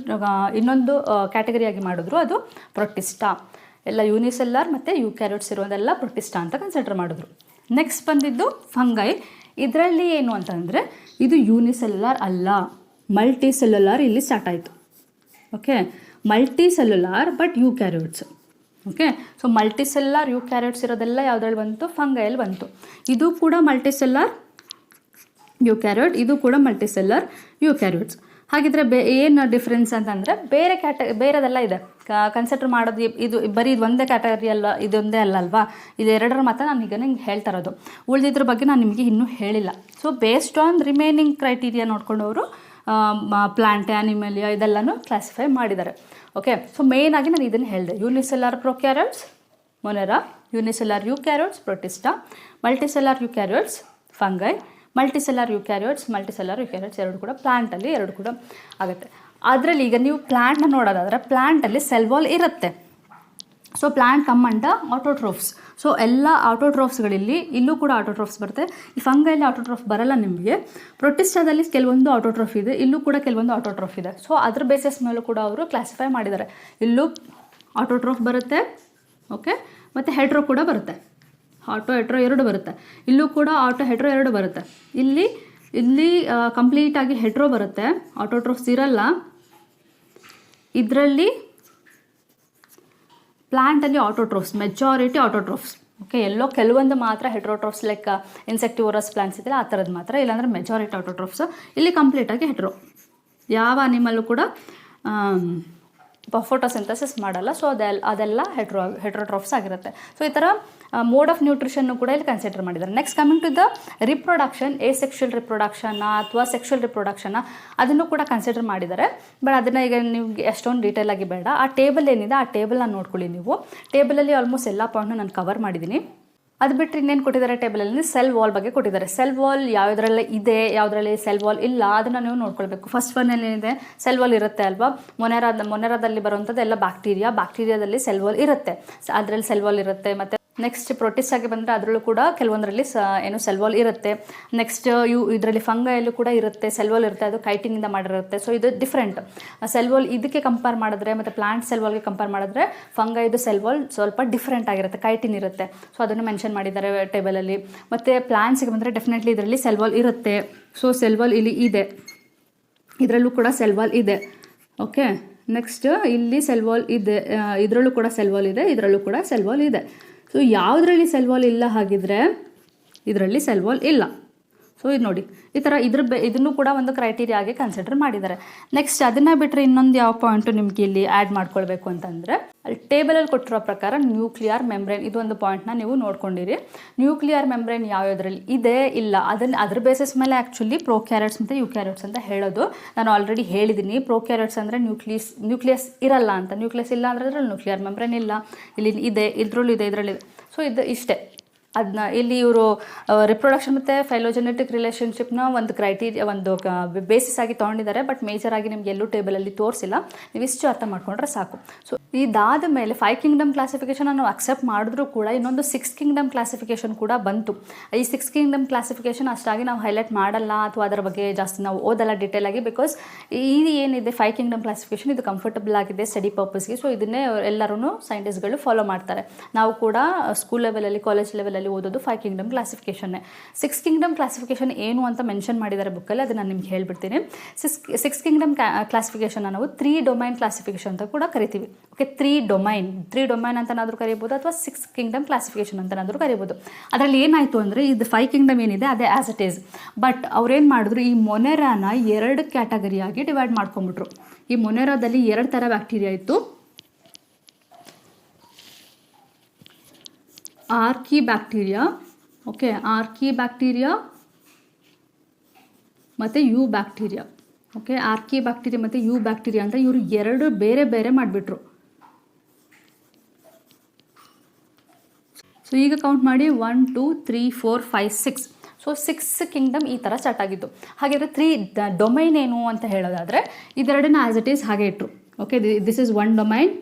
ಇನ್ನೊಂದು ಕ್ಯಾಟಗರಿಯಾಗಿ ಮಾಡಿದ್ರು. ಅದು ಪ್ರೊಟಿಸ್ಟಾ. ಎಲ್ಲ ಯೂನಿಸೆಲ್ಲರ್ ಮತ್ತು ಯು ಕ್ಯಾರೋಟ್ಸ್ ಇರೋದೆಲ್ಲ ಪ್ರೊಟಿಸ್ಟಾ ಅಂತ ಕನ್ಸಿಡರ್ ಮಾಡಿದ್ರು. ನೆಕ್ಸ್ಟ್ ಬಂದಿದ್ದು ಫಂಗೈ ಇದರಲ್ಲಿ ಏನು ಅಂತಂದರೆ, ಇದು ಯೂನಿಸೆಲ್ಯುಲಾರ್ ಅಲ್ಲ. ಮಲ್ಟಿ ಸೆಲ್ಯುಲಾರ್ ಇಲ್ಲಿ ಸ್ಟಾರ್ಟ್ ಆಯಿತು. Okay multicellular but eukaryotes okay so multicellular eukaryotes ಇರೋದೆಲ್ಲ ಯಾವುದ್ರಲ್ಲಿ ಬಂತು? ಫಂಗೈಲ್ ಬಂತು. ಇದು ಕೂಡ ಮಲ್ಟಿಸೆಲ್ಲಾರ್ ಯು ಕ್ಯಾರೆಟ್ ಇದು ಕೂಡ ಮಲ್ಟಿಸೆಲ್ಲರ್ ಯು ಕ್ಯಾರೆಟ್ಸ್ ಹಾಗಿದ್ರೆ ಬೇ ಏನು ಡಿಫ್ರೆನ್ಸ್ ಅಂತಂದರೆ, ಬೇರೆ ಕ್ಯಾಟ ಬೇರೆದೆಲ್ಲ ಇದೆ. ಕನ್ಸಿಡರ್ ಮಾಡೋದು ಇದು ಬರೀ ಇದು ಒಂದೇ ಕ್ಯಾಟಗರಿ ಅಲ್ಲ, ಇದೊಂದೇ ಅಲ್ಲ ಅಲ್ವಾ? ಇದು ಎರಡರ ಮಾತ್ರ ನಾನು ಈಗ ನಿಮ್ಗೆ ಹೇಳ್ತಾ ಇರೋದು. ಉಳಿದಿದ್ರ ಬಗ್ಗೆ ನಾನು ನಿಮಗೆ ಇನ್ನೂ ಹೇಳಿಲ್ಲ. So based on remaining criteria ನೋಡ್ಕೊಂಡು ಅವರು ಪ್ಲಾಂಟ್ ಆ್ಯನಿಮಲಿಯಾ ಇದೆಲ್ಲನೂ ಕ್ಲಾಸಿಫೈ ಮಾಡಿದ್ದಾರೆ. ಓಕೆ ಸೊ ಮೇನ್ ಆಗಿ ನಾನು ಇದನ್ನು ಹೇಳಿದೆ. ಯೂನಿಸೆಲ್ಲಾರ್ ಪ್ರೊಕ್ಯಾರಟ್ಸ್ ಮೊನೆರಾ ಯೂನಿಸೆಲ್ಲಾರ್ ಯೂಕ್ಯಾರೋಟ್ಸ್ ಪ್ರೊಟಿಸ್ಟಾ ಮಲ್ಟಿಸೆಲ್ಲಾರ್ ಕ್ಯಾರೋಟ್ಸ್ ಫಂಗೈ ಮಲ್ಟಿಸೆಲ್ಲಾರ್ ಯೂಕ್ಯಾರಿಯೋಟ್ಸ್ ಮಲ್ಟಿಸೆಲ್ಲಾರ್ ಯೂಕ್ಯಾರಿಯೋಟ್ಸ್ ಎರಡು ಕೂಡ ಪ್ಲಾಂಟಲ್ಲಿ ಎರಡು ಕೂಡ ಆಗುತ್ತೆ. ಅದರಲ್ಲಿ ಈಗ ನೀವು ಪ್ಲಾಂಟ್ನ ನೋಡೋದಾದರೆ ಪ್ಲಾಂಟಲ್ಲಿ ಸೆಲ್ವಾಲ್ ಇರುತ್ತೆ. So plant come under autotrophs so ಎಲ್ಲ ಆಟೋಟ್ರೋಫ್ಸ್ಗಳಲ್ಲಿ ಇಲ್ಲೂ ಕೂಡ ಆಟೋಟ್ರೋಫ್ಸ್ ಬರುತ್ತೆ ಈ ಫಂಗೈಲಿ ಆಟೋಟ್ರೋಫ್ ಬರಲ್ಲ ನಿಮಗೆ ಪ್ರೊಟಿಸ್ಟಾದಲ್ಲಿ ಕೆಲವೊಂದು ಆಟೋಟ್ರೋಫ್ ಇದೆ ಇಲ್ಲೂ ಕೂಡ ಕೆಲವೊಂದು ಆಟೋಟ್ರೋಫ್ ಇದೆ ಸೊ ಅದ್ರ ಬೇಸಿಸ್ ಮೇಲೂ ಕೂಡ ಅವರು ಕ್ಲಾಸಿಫೈ ಮಾಡಿದ್ದಾರೆ ಇಲ್ಲೂ ಆಟೋಟ್ರೋಫ್ ಬರುತ್ತೆ ಓಕೆ ಮತ್ತು ಹೆಡ್ರೋ ಕೂಡ ಬರುತ್ತೆ ಆಟೋ ಹೆಟ್ರೋ ಎರಡು ಬರುತ್ತೆ ಇಲ್ಲೂ ಕೂಡ ಆಟೋ ಹೆಟ್ರೋ ಎರಡು ಬರುತ್ತೆ ಇಲ್ಲಿ ಇಲ್ಲಿ ಕಂಪ್ಲೀಟಾಗಿ ಹೆಟ್ರೋ ಬರುತ್ತೆ ಆಟೋಟ್ರೋಫ್ಸ್ ಇರಲ್ಲ ಇದರಲ್ಲಿ ಪ್ಲಾಂಟಲ್ಲಿ ಆಟೋಟ್ರೋಫ್ಸ್ ಮೆಜಾರಿಟಿ ಆಟೋಟ್ರೋಫ್ಸ್ ಓಕೆ ಎಲ್ಲೋ ಕೆಲವೊಂದು ಮಾತ್ರ ಹೆಟ್ರೋಟ್ರೋಫ್ಸ್ ಲೈಕ್ ಇನ್ಸೆಕ್ಟಿವರಸ್ ಪ್ಲಾಂಟ್ಸ್ ಇದೆಯಲ್ಲ ಆ ಥರದ್ದು ಮಾತ್ರ, ಇಲ್ಲಾಂದರೆ ಮೆಜಾರಿಟಿ ಆಟೋಟ್ರೋಫ್ಸ್ ಇಲ್ಲಿ ಕಂಪ್ಲೀಟಾಗಿ ಹೆಟ್ರೋ ಯಾವ ಅನಿಮಲ್ಲು ಕೂಡ ಫೋಟೋಸಿಂಥಸಿಸ್ ಮಾಡಲ್ಲ. ಸೊ ಅದೆಲ್ಲ ಅದೆಲ್ಲ ಹೆಟ್ರೋ ಹೆಟ್ರೋಟ್ರಾಫ್ಸ್ ಆಗಿರುತ್ತೆ. ಸೊ ಈ ಥರ ಮೋಡ್ ಆಫ್ ನ್ಯೂಟ್ರಿಷನ್ನು ಕೂಡ ಇಲ್ಲಿ ಕನ್ಸಿಡರ್ ಮಾಡಿದ್ದಾರೆ. Next coming to the reproduction asexual ರಿಪ್ರೊಡಕ್ಷನ್ನ ಅಥವಾ ಸೆಕ್ಷುಯಲ್ ರಿಪ್ರೊಡಕ್ಷನ್ ಅದನ್ನು ಕೂಡ ಕನ್ಸಿಡರ್ ಮಾಡಿದ್ದಾರೆ. ಬಟ್ ಅದನ್ನು ಈಗ ನಿಮಗೆ ಎಷ್ಟೊಂದು ಡೀಟೇಲ್ ಆಗಿ ಬೇಡ. ಆ ಟೇಬಲ್ ಏನಿದೆ, ಆ ಟೇಬಲ್ನ ನೋಡ್ಕೊಳ್ಳಿ ನೀವು. ಟೇಬಲಲ್ಲಿ ಆಲ್ಮೋಸ್ಟ್ ಎಲ್ಲ ಪಾಯಿಂಟ್ನು ನಾನು ಕವರ್ ಮಾಡಿದ್ದೀನಿ. ಅದು ಬಿಟ್ಟರೆ ಇನ್ನೇನು ಕೊಟ್ಟಿದ್ದಾರೆ ಟೇಬಲಲ್ಲಿ ಸೆಲ್ ವಾಲ್ ಬಗ್ಗೆ ಕೊಟ್ಟಿದ್ದಾರೆ ಸೆಲ್ ವಾಲ್ ಯಾವುದ್ರಲ್ಲಿ ಇದೆ, ಯಾವುದ್ರಲ್ಲಿ ಸೆಲ್ ವಾಲ್ ಇಲ್ಲ, ಅದನ್ನು ನೀವು ನೋಡ್ಕೊಳ್ಬೇಕು. ಫಸ್ಟ್ ಒನ್ನಲ್ಲಿ ಏನಿದೆ? ಸೆಲ್ ವಾಲ್ ಇರುತ್ತೆ ಅಲ್ವಾ? ಮೊನೆರಾದ, ಮೊನೆರಾದಲ್ಲಿ ಬರುವಂಥದ್ದು ಎಲ್ಲ ಬ್ಯಾಕ್ಟೀರಿಯಾ ಬ್ಯಾಕ್ಟೀರಿಯಾದಲ್ಲಿ ಸೆಲ್ ವಾಲ್ ಇರುತ್ತೆ. ಅದರಲ್ಲಿ ಸೆಲ್ ವಾಲ್ ಇರುತ್ತೆ, ಮತ್ತು ನೆಕ್ಸ್ಟ್ ಪ್ರೋಟೀಸ್ ಆಗಿ ಬಂದರೆ ಅದರಲ್ಲೂ ಕೂಡ ಕೆಲವೊಂದರಲ್ಲಿ ಸ, ಏನು ಸೆಲ್ವಾಲ್ ಇರುತ್ತೆ. ನೆಕ್ಸ್ಟ್ ಇವು ಇದರಲ್ಲಿ ಫಂಗೈಯಲ್ಲೂ ಕೂಡ ಇರುತ್ತೆ ಸೆಲ್ವಾಲ್ ಇರುತ್ತೆ, ಅದು ಕೈಟಿನಿಂದ ಮಾಡಿರುತ್ತೆ. ಸೊ ಇದು ಡಿಫ್ರೆಂಟ್ ಸೆಲ್ವಾಲ್ ಇದಕ್ಕೆ ಕಂಪೇರ್ ಮಾಡಿದ್ರೆ, ಮತ್ತು ಪ್ಲಾಂಟ್ ಸೆಲ್ವಾಲ್ಗೆ ಕಂಪೇರ್ ಮಾಡಿದ್ರೆ, ಫಂಗೈದು ಸೆಲ್ವಾಲ್ ಸ್ವಲ್ಪ ಡಿಫ್ರೆಂಟ್ ಆಗಿರುತ್ತೆ, ಕೈಟಿನ್ ಇರುತ್ತೆ. ಸೊ ಅದನ್ನು ಮೆನ್ಷನ್ ಮಾಡಿದ್ದಾರೆ ಟೇಬಲಲ್ಲಿ ಮತ್ತು ಪ್ಲಾಂಟ್ಸ್ಗೆ ಬಂದರೆ ಡೆಫಿನೆಟ್ಲಿ ಇದರಲ್ಲಿ ಸೆಲ್ವಾಲ್ ಇರುತ್ತೆ. ಸೊ ಸೆಲ್ವಾಲ್ ಇಲ್ಲಿ ಇದೆ. ಇದರಲ್ಲೂ ಕೂಡ ಸೆಲ್ವಾಲ್ ಇದೆ. ಓಕೆ ನೆಕ್ಸ್ಟ್ ಇಲ್ಲಿ ಸೆಲ್ವಾಲ್ ಇದೆ. ಇದರಲ್ಲೂ ಕೂಡ ಸೆಲ್ವಾಲ್ ಇದೆ, ಇದರಲ್ಲೂ ಕೂಡ ಸೆಲ್ವಾಲ್ ಇದೆ. ಸೊ ಯಾವುದರಲ್ಲಿ ಸೆಲ್ವಾಲ್ ಇಲ್ಲ ಹಾಗಿದ್ರೆ ಇದರಲ್ಲಿ ಸೆಲ್ವಾಲ್ ಇಲ್ಲ. ಸೊ ಇದು ನೋಡಿ, ಈ ಥರ ಇದ್ರ ಬೆ, ಇದನ್ನು ಕೂಡ ಒಂದು ಕ್ರೈಟೀರಿಯಾ ಆಗಿ ಕನ್ಸಿಡರ್ ಮಾಡಿದ್ದಾರೆ. ನೆಕ್ಸ್ಟ್ ಅದನ್ನು ಬಿಟ್ಟರೆ ಇನ್ನೊಂದು ಯಾವ ಪಾಯಿಂಟು ನಿಮ್ಗೆ ಇಲ್ಲಿ ಆ್ಯಡ್ ಮಾಡ್ಕೊಳ್ಬೇಕು ಅಂತಂದರೆ, ಅಲ್ಲಿ ಟೇಬಲಲ್ಲಿ ಕೊಟ್ಟಿರೋ ಪ್ರಕಾರ ನ್ಯೂಕ್ಲಿಯರ್ ಮೆಂಬ್ರೇನ್ ಇದು ಒಂದು ಪಾಯಿಂಟ್ನ ನೀವು ನೋಡ್ಕೊಂಡಿರಿ. ನ್ಯೂಕ್ಲಿಯರ್ ಮೆಂಬ್ರೇನ್ ಯಾವ್ಯಾವುದ್ರಲ್ಲಿ ಇದೆ, ಇಲ್ಲ, ಅದನ್ನು, ಅದ್ರ ಬೇಸಿಸ್ ಮೇಲೆ ಆ್ಯಕ್ಚುಲಿ ಪ್ರೋಕ್ಯಾರೆಟ್ಸ್ ಮತ್ತು ಯು ಕ್ಯಾರೆಟ್ಸ್ ಅಂತ ಹೇಳೋದು. ನಾನು ಆಲ್ರೆಡಿ ಹೇಳಿದ್ದೀನಿ ಪ್ರೋಕ್ಯಾರೆಟ್ಸ್ ಅಂದರೆ ನ್ಯೂಕ್ಲಿಯಸ್ ನ್ಯೂಕ್ಲಿಯಸ್ ಇರಲ್ಲ ಅಂತ. ನ್ಯೂಕ್ಲಿಯಸ್ ಇಲ್ಲ ಅಂದರೆ ಅದರಲ್ಲಿ ನ್ಯೂಕ್ಲಿಯರ್ ಮೆಂಬ್ರೇನ್ ಇಲ್ಲ. ಇಲ್ಲಿ ಇದೆ, ಇದ್ರಲ್ಲೂ ಇದೆ ಇದರಲ್ಲಿದೆ ಸೊ ಇದು ಇಷ್ಟೇ. ಅದನ್ನ ಇಲ್ಲಿ ಇವರು ರಿಪ್ರೊಡಕ್ಷನ್ ಮತ್ತು ಫೈಲೋಜೆನೆಟಿಕ್ ರಿಲೇಷನ್ಶಿಪ್ನ ಒಂದು ಕ್ರೈಟೀರಿಯಾ ಒಂದು ಬೇಸಿಸ್ ಆಗಿ ತೊಗೊಂಡಿದ್ದಾರೆ ಬಟ್ ಮೇಜರ್ ಆಗಿ ನಿಮ್ಗೆ ಎಲ್ಲೂ ಟೇಬಲಲ್ಲಿ ತೋರಿಸಿಲ್ಲ. ನೀವು ಇಷ್ಟು ಅರ್ಥ ಮಾಡ್ಕೊಂಡ್ರೆ ಸಾಕು. ಸೊ ಇದಾದ ಮೇಲೆ ಫೈವ್ ಕಿಂಗ್ಡಮ್ ಕ್ಲಾಸಿಫಿಕೇಶನ್ ನಾವು ಅಕ್ಸೆಪ್ಟ್ ಮಾಡಿದ್ರೂ ಕೂಡ ಇನ್ನೊಂದು ಸಿಕ್ಸ್ ಕಿಂಗ್ಡಮ್ ಕ್ಲಾಸಿಫಿಕೇಶನ್ ಕೂಡ ಬಂತು. ಈ ಸಿಕ್ಸ್ ಕಿಂಗ್ಡಮ್ ಕ್ಲಾಸಿಫಿಕೇಶನ್ ಅಷ್ಟಾಗಿ ನಾವು ಹೈಲೈಟ್ ಮಾಡಲ್ಲ, ಅಥವಾ ಅದರ ಬಗ್ಗೆ ಜಾಸ್ತಿ ನಾವು ಓದಲ್ಲ ಡೀಟೇಲ್ ಆಗಿ ಬಿಕಾಸ್ ಇದು ಏನಿದೆ ಫೈವ್ ಕಿಂಗ್ಡಮ್ ಕ್ಲಾಸಿಫಿಕೇಶನ್ ಇದು ಕಂಫರ್ಟಬಲ್ ಆಗಿದೆ ಸ್ಟಡಿ ಪರ್ಪಸ್ಗೆ ಸೊ ಇದನ್ನೇ ಎಲ್ಲರೂ ಸೈಂಟಿಸ್ಟ್ಗಳು ಫಾಲೋ ಮಾಡ್ತಾರೆ. ನಾವು ಕೂಡ ಸ್ಕೂಲ್ ಲೆವೆಲಲ್ಲಿ ಕಾಲೇಜ್ ಲೆವೆಲಲ್ಲಿ ಓದೋದು ಫೈವ್ ಕಿಂಗ್ಡಮ್ ಕ್ಲಾಸಿಫಿಕೇಷನ್ನೇ ಸಿಕ್ಸ್ ಕಿಂಗ್ಡಮ್ ಕ್ಲಾಸಿಫಿಕೇಶನ್ ಏನು ಅಂತ ಮೆನ್ಷನ್ ಮಾಡಿದ್ದಾರೆ ಬುಕ್ಕಲ್ಲಿ ಅದನ್ನು ನಾನು ನಿಮ್ಗೆ ಹೇಳ್ಬಿಡ್ತೀನಿ. ಸಿಕ್ಸ್ ಸಿಕ್ಸ್ ಕಿಂಗ್ಡಮ್ ಕ್ಲಾಸಿಫಿಕೇಷನ್ ನಾವು ತ್ರೀ ಡೊಮೈನ್ ಕ್ಲಾಸಿಫಿಕೇಷನ್ ಅಂತ ಕೂಡ ಕರಿತೀವಿ. Okay three domain three domain ಅಂತನಾದರೂ ಕರಿಬೋದು ಅಥವಾ ಸಿಕ್ಸ್ ಕಿಂಗ್ಡಮ್ ಕ್ಲಾಸಿಫಿಕೇಷನ್ ಅಂತನಾದರೂ ಕರಿಬೋದು. ಅದರಲ್ಲಿ ಏನಾಯಿತು ಅಂದರೆ ಇದು ಫೈವ್ ಕಿಂಗ್ಡಮ್ ಏನಿದೆ, ಅದೇ ಆಸ್ ಇಟ್ ಈಸ್ ಬಟ್ ಅವ್ರೇನು ಮಾಡಿದ್ರು, ಈ ಮೊನೆರಾನ ಎರಡು ಕ್ಯಾಟಗರಿಯಾಗಿ ಡಿವೈಡ್ ಮಾಡ್ಕೊಂಬಿಟ್ರು ಈ ಮೊನೆರಾದಲ್ಲಿ ಎರಡು ಥರ ಬ್ಯಾಕ್ಟೀರಿಯಾ ಇತ್ತು. Archaebacteria okay archaebacteria ಮತ್ತು eubacteria okay archaebacteria ಮತ್ತು ಯು ಬ್ಯಾಕ್ಟೀರಿಯಾ ಅಂತ ಇವರು ಎರಡು ಬೇರೆ ಬೇರೆ ಮಾಡಿಬಿಟ್ರು. ಸೊ ಈಗ ಕೌಂಟ್ ಮಾಡಿ one two three four five six so six kingdom ಈ ಥರ ಸ್ಟಾರ್ಟ್ ಆಗಿದ್ದು. ಹಾಗಿದ್ರೆ ತ್ರೀ ಡೊಮೈನ್ ಏನು ಅಂತ ಹೇಳೋದಾದರೆ ಇದೆರಡನ್ನ ಆ್ಯಸ್ ಇಟ್ ಈಸ್ ಹಾಗೆ ಇಟ್ರು. Okay this is one domain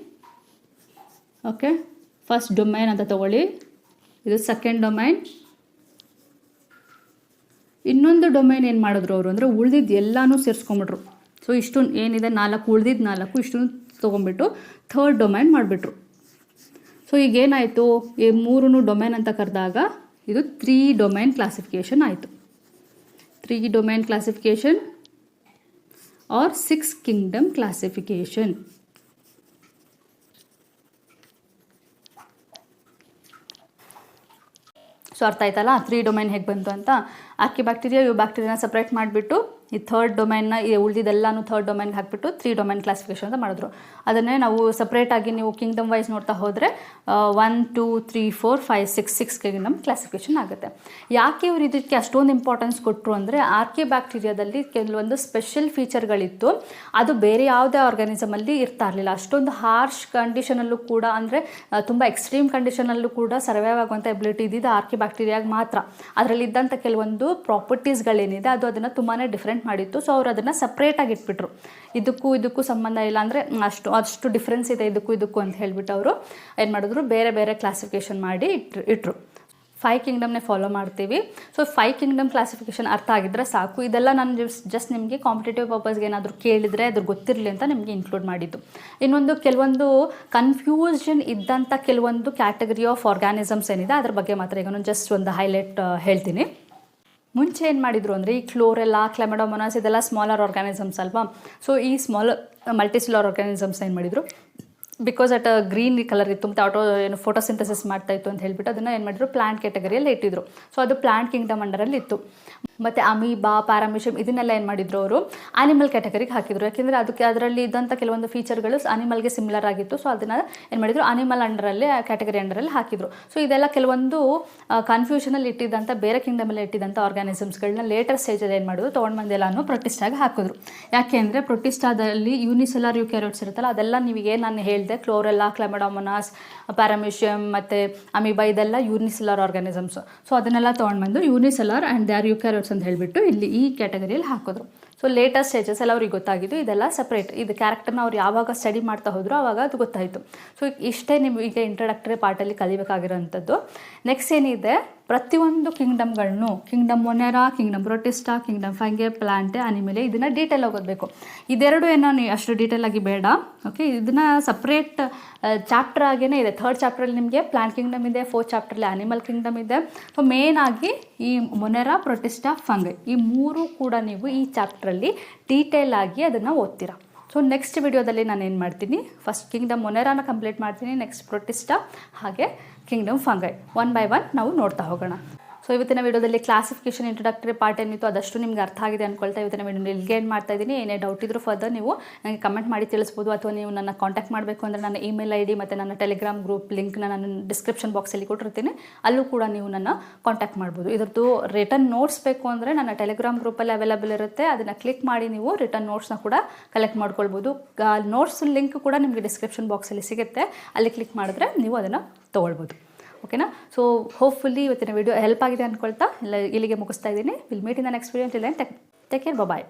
okay first domain ಅಂತ ತಗೊಳ್ಳಿ. ಇದು ಸೆಕೆಂಡ್ ಡೊಮೈನ್ ಇನ್ನೊಂದು ಡೊಮೈನ್ ಏನು ಮಾಡಿದ್ರು ಅವರು ಅಂದರೆ ಉಳ್ದಿದ್ದು ಎಲ್ಲನೂ ಸೇರಿಸ್ಕೊಂಬಿಟ್ರು. ಸೊ ಇಷ್ಟು ಏನಿದೆ? ನಾಲ್ಕು ಉಳ್ದಿದ್ದು ನಾಲ್ಕು ಇಷ್ಟನ್ನು ತೊಗೊಂಬಿಟ್ಟು ಥರ್ಡ್ ಡೊಮೈನ್ ಮಾಡಿಬಿಟ್ರು. ಸೊ ಈಗ ಏನಾಯಿತು ಈ ಮೂರೂ ಡೊಮೈನ್ ಅಂತ ಕರೆದಾಗ ಇದು ತ್ರೀ ಡೊಮೈನ್ ಕ್ಲಾಸಿಫಿಕೇಷನ್ ಆಯಿತು. Three domain classification or six kingdom classification so ಅರ್ಥ ಆಯ್ತಲ್ಲ? ತ್ರೀ ಡೊಮೈನ್ ಹೇಗೆ ಬಂತು ಅಂತ? ಆಕಿ ಬ್ಯಾಕ್ಟೀರಿಯಾ ಇವು ಬ್ಯಾಕ್ಟೀರಿಯಾನ ಸಪ್ರೇಟ್ ಮಾಡಿಬಿಟ್ಟು ಈ ಥರ್ಡ್ ಡೊಮೈನ್ನ ಉಳಿದಿದ್ದೆಲ್ಲಾನು ಥರ್ಡ್ ಡೊಮೈನ್ಗೆ ಹಾಕಿಬಿಟ್ಟು ತ್ರೀ ಡೊಮೈನ್ ಕ್ಲಾಸಿಫಿಕೇಶನ್ ಅಂತ ಮಾಡಿದ್ರು. ಅದನ್ನೇ ನಾವು ಸಪ್ರೇಟಾಗಿ ನೀವು ಕಿಂಗ್ಡಮ್ ವೈಸ್ ನೋಡ್ತಾ ಹೋದರೆ one two three four five six six kingdom classification ಆಗುತ್ತೆ. ಯಾಕೆ ಇವರು ಇದಕ್ಕೆ ಅಷ್ಟೊಂದು ಇಂಪಾರ್ಟೆನ್ಸ್ ಕೊಟ್ಟರು ಅಂದರೆ ಆರ್ಕೆ ಬ್ಯಾಕ್ಟೀರಿಯಾದಲ್ಲಿ ಕೆಲವೊಂದು ಸ್ಪೆಷಲ್ ಫೀಚರ್ಗಳಿತ್ತು ಅದು ಬೇರೆ ಯಾವುದೇ ಆರ್ಗಾನಿಸಮಲ್ಲಿ ಇರ್ತಾ ಇರಲಿಲ್ಲ ಅಷ್ಟೊಂದು ಹಾರ್ಶ್ ಕಂಡೀಷನಲ್ಲೂ ಕೂಡ ಅಂದರೆ ತುಂಬ ಎಕ್ಸ್ಟ್ರೀಮ್ ಕಂಡೀಷನಲ್ಲೂ ಕೂಡ ಸರ್ವೈವ್ ಆಗುವಂಥ ಎಬಿಲಿಟಿ ಇದ್ದಿದ್ದು ಆರ್ಕೆ ಬ್ಯಾಕ್ಟೀರಿಯಾಗೆ ಮಾತ್ರ. ಅದರಲ್ಲಿ ಇದ್ದಂಥ ಕೆಲವೊಂದು ಪ್ರಾಪರ್ಟೀಸ್ಗಳೇನಿದೆ ಅದು ಅದನ್ನು ತುಂಬಾ ಡಿಫ್ರೆಂಟ್ ಮಾಡಿತ್ತು ಸೊ ಅವ್ರು ಅದನ್ನು ಸಪ್ರೇಟಾಗಿ ಇಟ್ಬಿಟ್ರು. ಇದಕ್ಕೂ ಇದಕ್ಕೂ ಸಂಬಂಧ ಇಲ್ಲ ಅಂದರೆ ಅಷ್ಟು ಅಷ್ಟು ಡಿಫ್ರೆನ್ಸ್ ಇದೆ ಇದಕ್ಕೂ ಇದಕ್ಕೂ ಅಂತ ಹೇಳಿಬಿಟ್ಟು ಅವರು ಏನು ಮಾಡಿದ್ರು, ಬೇರೆ ಬೇರೆ ಕ್ಲಾಸಿಫಿಕೇಷನ್ ಮಾಡಿ ಇಟ್ರು ಇಟ್ರು. ಫೈವ್ ಕಿಂಗ್ಡಮ್ನೇ ಫಾಲೋ ಮಾಡ್ತೀವಿ. ಸೊ ಫೈವ್ ಕಿಂಗ್ಡಮ್ ಕ್ಲಾಸಿಫಿಕೇಷನ್ ಅರ್ಥ ಆಗಿದ್ರೆ ಸಾಕು. ಇದೆಲ್ಲ ನಾನು ಜಸ್ಟ್ ನಿಮಗೆ ಕಾಂಪಿಟೇಟಿವ್ ಪರ್ಪಸ್ಗೆ ಏನಾದರೂ ಕೇಳಿದರೆ ಅದ್ರ ಗೊತ್ತಿರಲಿ ಅಂತ ನಿಮಗೆ ಇನ್ಕ್ಲೂಡ್ ಮಾಡಿದ್ದು. ಇನ್ನೊಂದು ಕೆಲವೊಂದು ಕನ್ಫ್ಯೂಷನ್ ಇದ್ದಂಥ ಕೆಲವೊಂದು ಕ್ಯಾಟಗರಿ ಆಫ್ ಆರ್ಗ್ಯಾನಿಸಮ್ಸ್ ಏನಿದೆ, ಅದ್ರ ಬಗ್ಗೆ ಮಾತ್ರ ಈಗ ನಾನು ಜಸ್ಟ್ ಒಂದು ಹೈಲೈಟ್ ಹೇಳ್ತೀನಿ. ಮುಂಚೆ ಏನು ಮಾಡಿದ್ರು ಅಂದರೆ ಈ ಕ್ಲೋರೆಲ್ಲ, ಕ್ಲೆಮಡೋಮೊನಾಸ್ ಇದೆಲ್ಲ ಸ್ಮಾಲರ್ ಆರ್ಗಾನಿಸಮ್ಸ್ ಅಲ್ವಾ? ಸೊ ಈ ಸ್ಮಾಲ್ ಮಲ್ಟಿಸ್ಲರ್ ಆರ್ಗಾನಿಸಮ್ಸ್ ಏನು ಮಾಡಿದರು? ಬಿಕಾಸ್ ಅಟ್ ಗ್ರೀನ್ ಕಲರ್ ಇತ್ತು, ಮತ್ತು ಆಟೋ ಏನು ಫೋಟೋಸಿಂಥಸಿಸ್ ಮಾಡ್ತಾ ಇತ್ತು ಅಂತ ಹೇಳ್ಬಿಟ್ಟು ಅದನ್ನು ಏನು ಮಾಡಿದ್ರು ಪ್ಲಾಂಟ್ ಕ್ಯಾಟಗರಿಯಲ್ಲಿ ಇಟ್ಟಿದ್ರು. ಸೊ ಅದು ಪ್ಲಾಂಟ್ ಕಿಂಗ್ಡಮ್ ಅಂಡರಲ್ಲಿ ಇತ್ತು. ಮತ್ತು ಅಮೀಬಾ ಪ್ಯಾರಾಮಿಷಮ್ ಇದನ್ನೆಲ್ಲ ಏನು ಮಾಡಿದ್ರು ಅವರು? ಆನಿಮಲ್ ಕ್ಯಾಟಗರಿಗೆ ಹಾಕಿದ್ರು. ಯಾಕೆಂದರೆ ಅದಕ್ಕೆ ಅದರಲ್ಲಿ ಇದ್ದಂಥ ಕೆಲವೊಂದು ಫೀಚರ್ಗಳು ಅನಿಮಲ್ಗೆ ಸಿಮಿಲರ್ ಆಗಿತ್ತು. ಸೊ ಅದನ್ನು ಏನು ಮಾಡಿದ್ರು ಅನಿಮಲ್ ಅಂಡರಲ್ಲಿ ಕ್ಯಾಟಗರಿ ಅಂಡರಲ್ಲಿ ಹಾಕಿದ್ರು. ಸೊ ಇದೆಲ್ಲ ಕೆಲವೊಂದು ಕನ್ಫ್ಯೂಷನಲ್ಲಿ ಇಟ್ಟಿದ್ದಂಥ ಬೇರೆ ಕಿಂಗ್ಡಮಲ್ಲಿ ಇಟ್ಟಿದ್ದಂಥ ಆರ್ಗ್ಯಾನಿಸಮ್ಸ್ಗಳನ್ನ ಲೇಟರ್ ಸ್ಟೇಜಲ್ಲಿ ಏನು ಮಾಡಿದ್ರು ತೊಗೊಂಡು ಬಂದೆಲ್ಲನೂ ಪ್ರೊಟಿಸ್ಟಾಗಿ ಹಾಕಿದ್ರು ಯಾಕೆಂದರೆ ಪ್ರೊಟಿಸ್ಟಾದಲ್ಲಿ ಯೂನಿಸೆಲಾರ್ ಯುಕ್ಯಾರೋಟ್ಸ್ ಇರುತ್ತಲ್ಲ, ಅದೆಲ್ಲ ನಿಮಗೆ ನಾನು ಹೇಳಿದೆ, ಕ್ಲೋರೆಲ್ಲ, ಕ್ಲೆಮಡಾಮೊನಾಸ್ ಪ್ಯಾರಾಮಿಷಿಯಮ್ ಮತ್ತು ಅಮಿಬಾ, ಇದೆಲ್ಲ ಯೂನಿಸೆಲಾರ್ ಆರ್ಗ್ಯಾನಿಸಮ್ಸ್ ಸೊ ಅದನ್ನೆಲ್ಲ ತೊಗೊಂಡ್ಬಂದು unicellular and they are eukaryotes ಅಂತ ಹೇಳಿಬಿಟ್ಟು ಇಲ್ಲಿ ಈ ಕ್ಯಾಟಗರಿಯಲ್ಲಿ ಹಾಕಿದ್ರು. ಸೊ ಲೇಟೆಸ್ಟ್ ಸ್ಟೇಜಸ್ ಎಲ್ಲ ಅವ್ರಿಗೆ ಗೊತ್ತಾಗಿದ್ದು, ಇದೆಲ್ಲ ಸಪ್ರೇಟ್ ಇದು ಕ್ಯಾರೆಕ್ಟರ್ನ ಅವ್ರು ಯಾವಾಗ ಸ್ಟಡಿ ಮಾಡ್ತಾ ಹೋದ್ರು ಆವಾಗ ಅದು ಗೊತ್ತಾಯಿತು. ಸೊ ಇಷ್ಟೇ ನಿಮಗೆ ಇಂಟ್ರಡಕ್ಟರಿ ಪಾರ್ಟಲ್ಲಿ ಕಲಿಬೇಕಾಗಿರೋಂಥದ್ದು. ನೆಕ್ಸ್ಟ್ ಏನಿದೆ? ಪ್ರತಿಯೊಂದು ಕಿಂಗ್ಡಮ್ಗಳನ್ನು kingdom Monera, kingdom Protista kingdom Fungi Plantae, Animalia ಇದನ್ನು ಡೀಟೇಲ್ ಓದಬೇಕು. ಇದೆರಡು ಏನೋ ಅಷ್ಟು ಡೀಟೇಲ್ ಆಗಿ ಬೇಡ ಓಕೆ ಇದನ್ನ ಸಪ್ರೇಟ್ ಚಾಪ್ಟರ್ ಆಗೇ ಇದೆ. ಥರ್ಡ್ ಚಾಪ್ಟ್ರಲ್ಲಿ ನಿಮಗೆ ಪ್ಲಾಂಟ್ ಕಿಂಗ್ಡಮ್ ಇದೆ ಫೋರ್ತ್ ಚಾಪ್ಟ್ರಲ್ಲಿ ಅನಿಮಲ್ ಕಿಂಗ್ಡಮ್ ಇದೆ. ಸೊ ಮೇನ್ ಆಗಿ ಈ ಮೊನೆರಾ ಪ್ರೊಟಿಸ್ಟಾ ಫಂಗೈ ಈ ಮೂರು ಕೂಡ ನೀವು ಈ ಚಾಪ್ಟ್ರಲ್ಲಿ ಡೀಟೇಲ್ ಆಗಿ ಅದನ್ನು ಓದ್ತೀರಾ. ಸೊ ನೆಕ್ಸ್ಟ್ ವಿಡಿಯೋದಲ್ಲಿ ನಾನು ಏನು ಮಾಡ್ತೀನಿ? ಫಸ್ಟ್ ಕಿಂಗ್ಡಮ್ ಮೊನೆರಾನ ಕಂಪ್ಲೀಟ್ ಮಾಡ್ತೀನಿ ನೆಕ್ಸ್ಟ್ ಪ್ರೊಟಿಸ್ಟಾ ಹಾಗೆ kingdom Fungi one by one ನಾವು ನೋಡ್ತಾ ಹೋಗೋಣ. ಸೊ ಇವತ್ತಿನ ವಿಡಿಯೋದಲ್ಲಿ ಕ್ಲಾಸಿಫಿಕೇಷನ್ ಇಂಟ್ರಡಕ್ಟರಿ ಪಾರ್ಟ್ ಏನಿತ್ತು ಅದಷ್ಟು ನಿಮ್ಗೆ ಅರ್ಥ ಆಗಿದೆ ಅನ್ಕೊಳ್ತಾ ಇವತ್ತಿನ ವಿಡಿಯೋ ಇಲ್ಲಿಗೆ ಏನು ಮಾಡ್ತಾ ಇದ್ದೀನಿ. ಏನೇ ಡೌಟ್ ಇದ್ರೂ ಫರ್ದರ್ ನೀವು ನನಗೆ ಕಮೆಂಟ್ ಮಾಡಿ ತಿಳಿಸ್ಬೋದು. ಅಥವಾ ನೀವು ನನ್ನ ಕಾಂಟ್ಯಾಕ್ಟ್ ಮಾಡಬೇಕು ಅಂದರೆ ನನ್ನ ಇಮೇಲ್ ಐ ಡಿ ಮತ್ತು ನನ್ನ ಟೆಲಿಗ್ರಾಮ್ ಗ್ರೂಪ್ ಲಿಂಕ್ನ ನಾನು ಡಿಸ್ಕ್ರಿಪ್ಷನ್ ಬಾಕ್ಸಲ್ಲಿ ಕೊಟ್ಟಿರ್ತೀನಿ. ಅಲ್ಲೂ ಕೂಡ ನೀವು ನನ್ನ ಕಾಂಟ್ಯಾಕ್ಟ್ ಮಾಡ್ಬೋದು. ಇದ್ರದ್ದು ರಿಟರ್ನ್ ನೋಟ್ಸ್ ಬೇಕು ಅಂದರೆ ನನ್ನ ಟೆಲಿಗ್ರಾಮ್ ಗ್ರೂಪಲ್ಲಿ ಅವೈಲೇಬಲ್ ಇರುತ್ತೆ. ಅದನ್ನು ಕ್ಲಿಕ್ ಮಾಡಿ ನೀವು ರಿಟರ್ನ್ ನೋಟ್ಸ್ನ ಕೂಡ ಕಲೆಕ್ಟ್ ಮಾಡ್ಕೊಳ್ಬೋದು. ನೋಟ್ಸ್ ಲಿಂಕ್ ಕೂಡ ನಿಮಗೆ ಡಿಸ್ಕ್ರಿಪ್ಷನ್ ಬಾಕ್ಸಲ್ಲಿ ಸಿಗುತ್ತೆ. ಅಲ್ಲಿ ಕ್ಲಿಕ್ ಮಾಡಿದ್ರೆ ನೀವು ಅದನ್ನು ತೊಗೊಳ್ಬೋದು. ಓಕೆನಾ? ಸೊ ಹೋಪ್ಫುಲ್ಲಿ ಇವತ್ತಿನ ವಿಡಿಯೋ ಹೆಲ್ಪ್ ಆಗಿದೆ ಅಂದ್ಕೊಳ್ತಾ ಇಲ್ಲ ಇಲ್ಲಿಗೆ ಮುಗಿಸ್ತಾ ಇದ್ದೀನಿ. Will meet in the next video take take care bye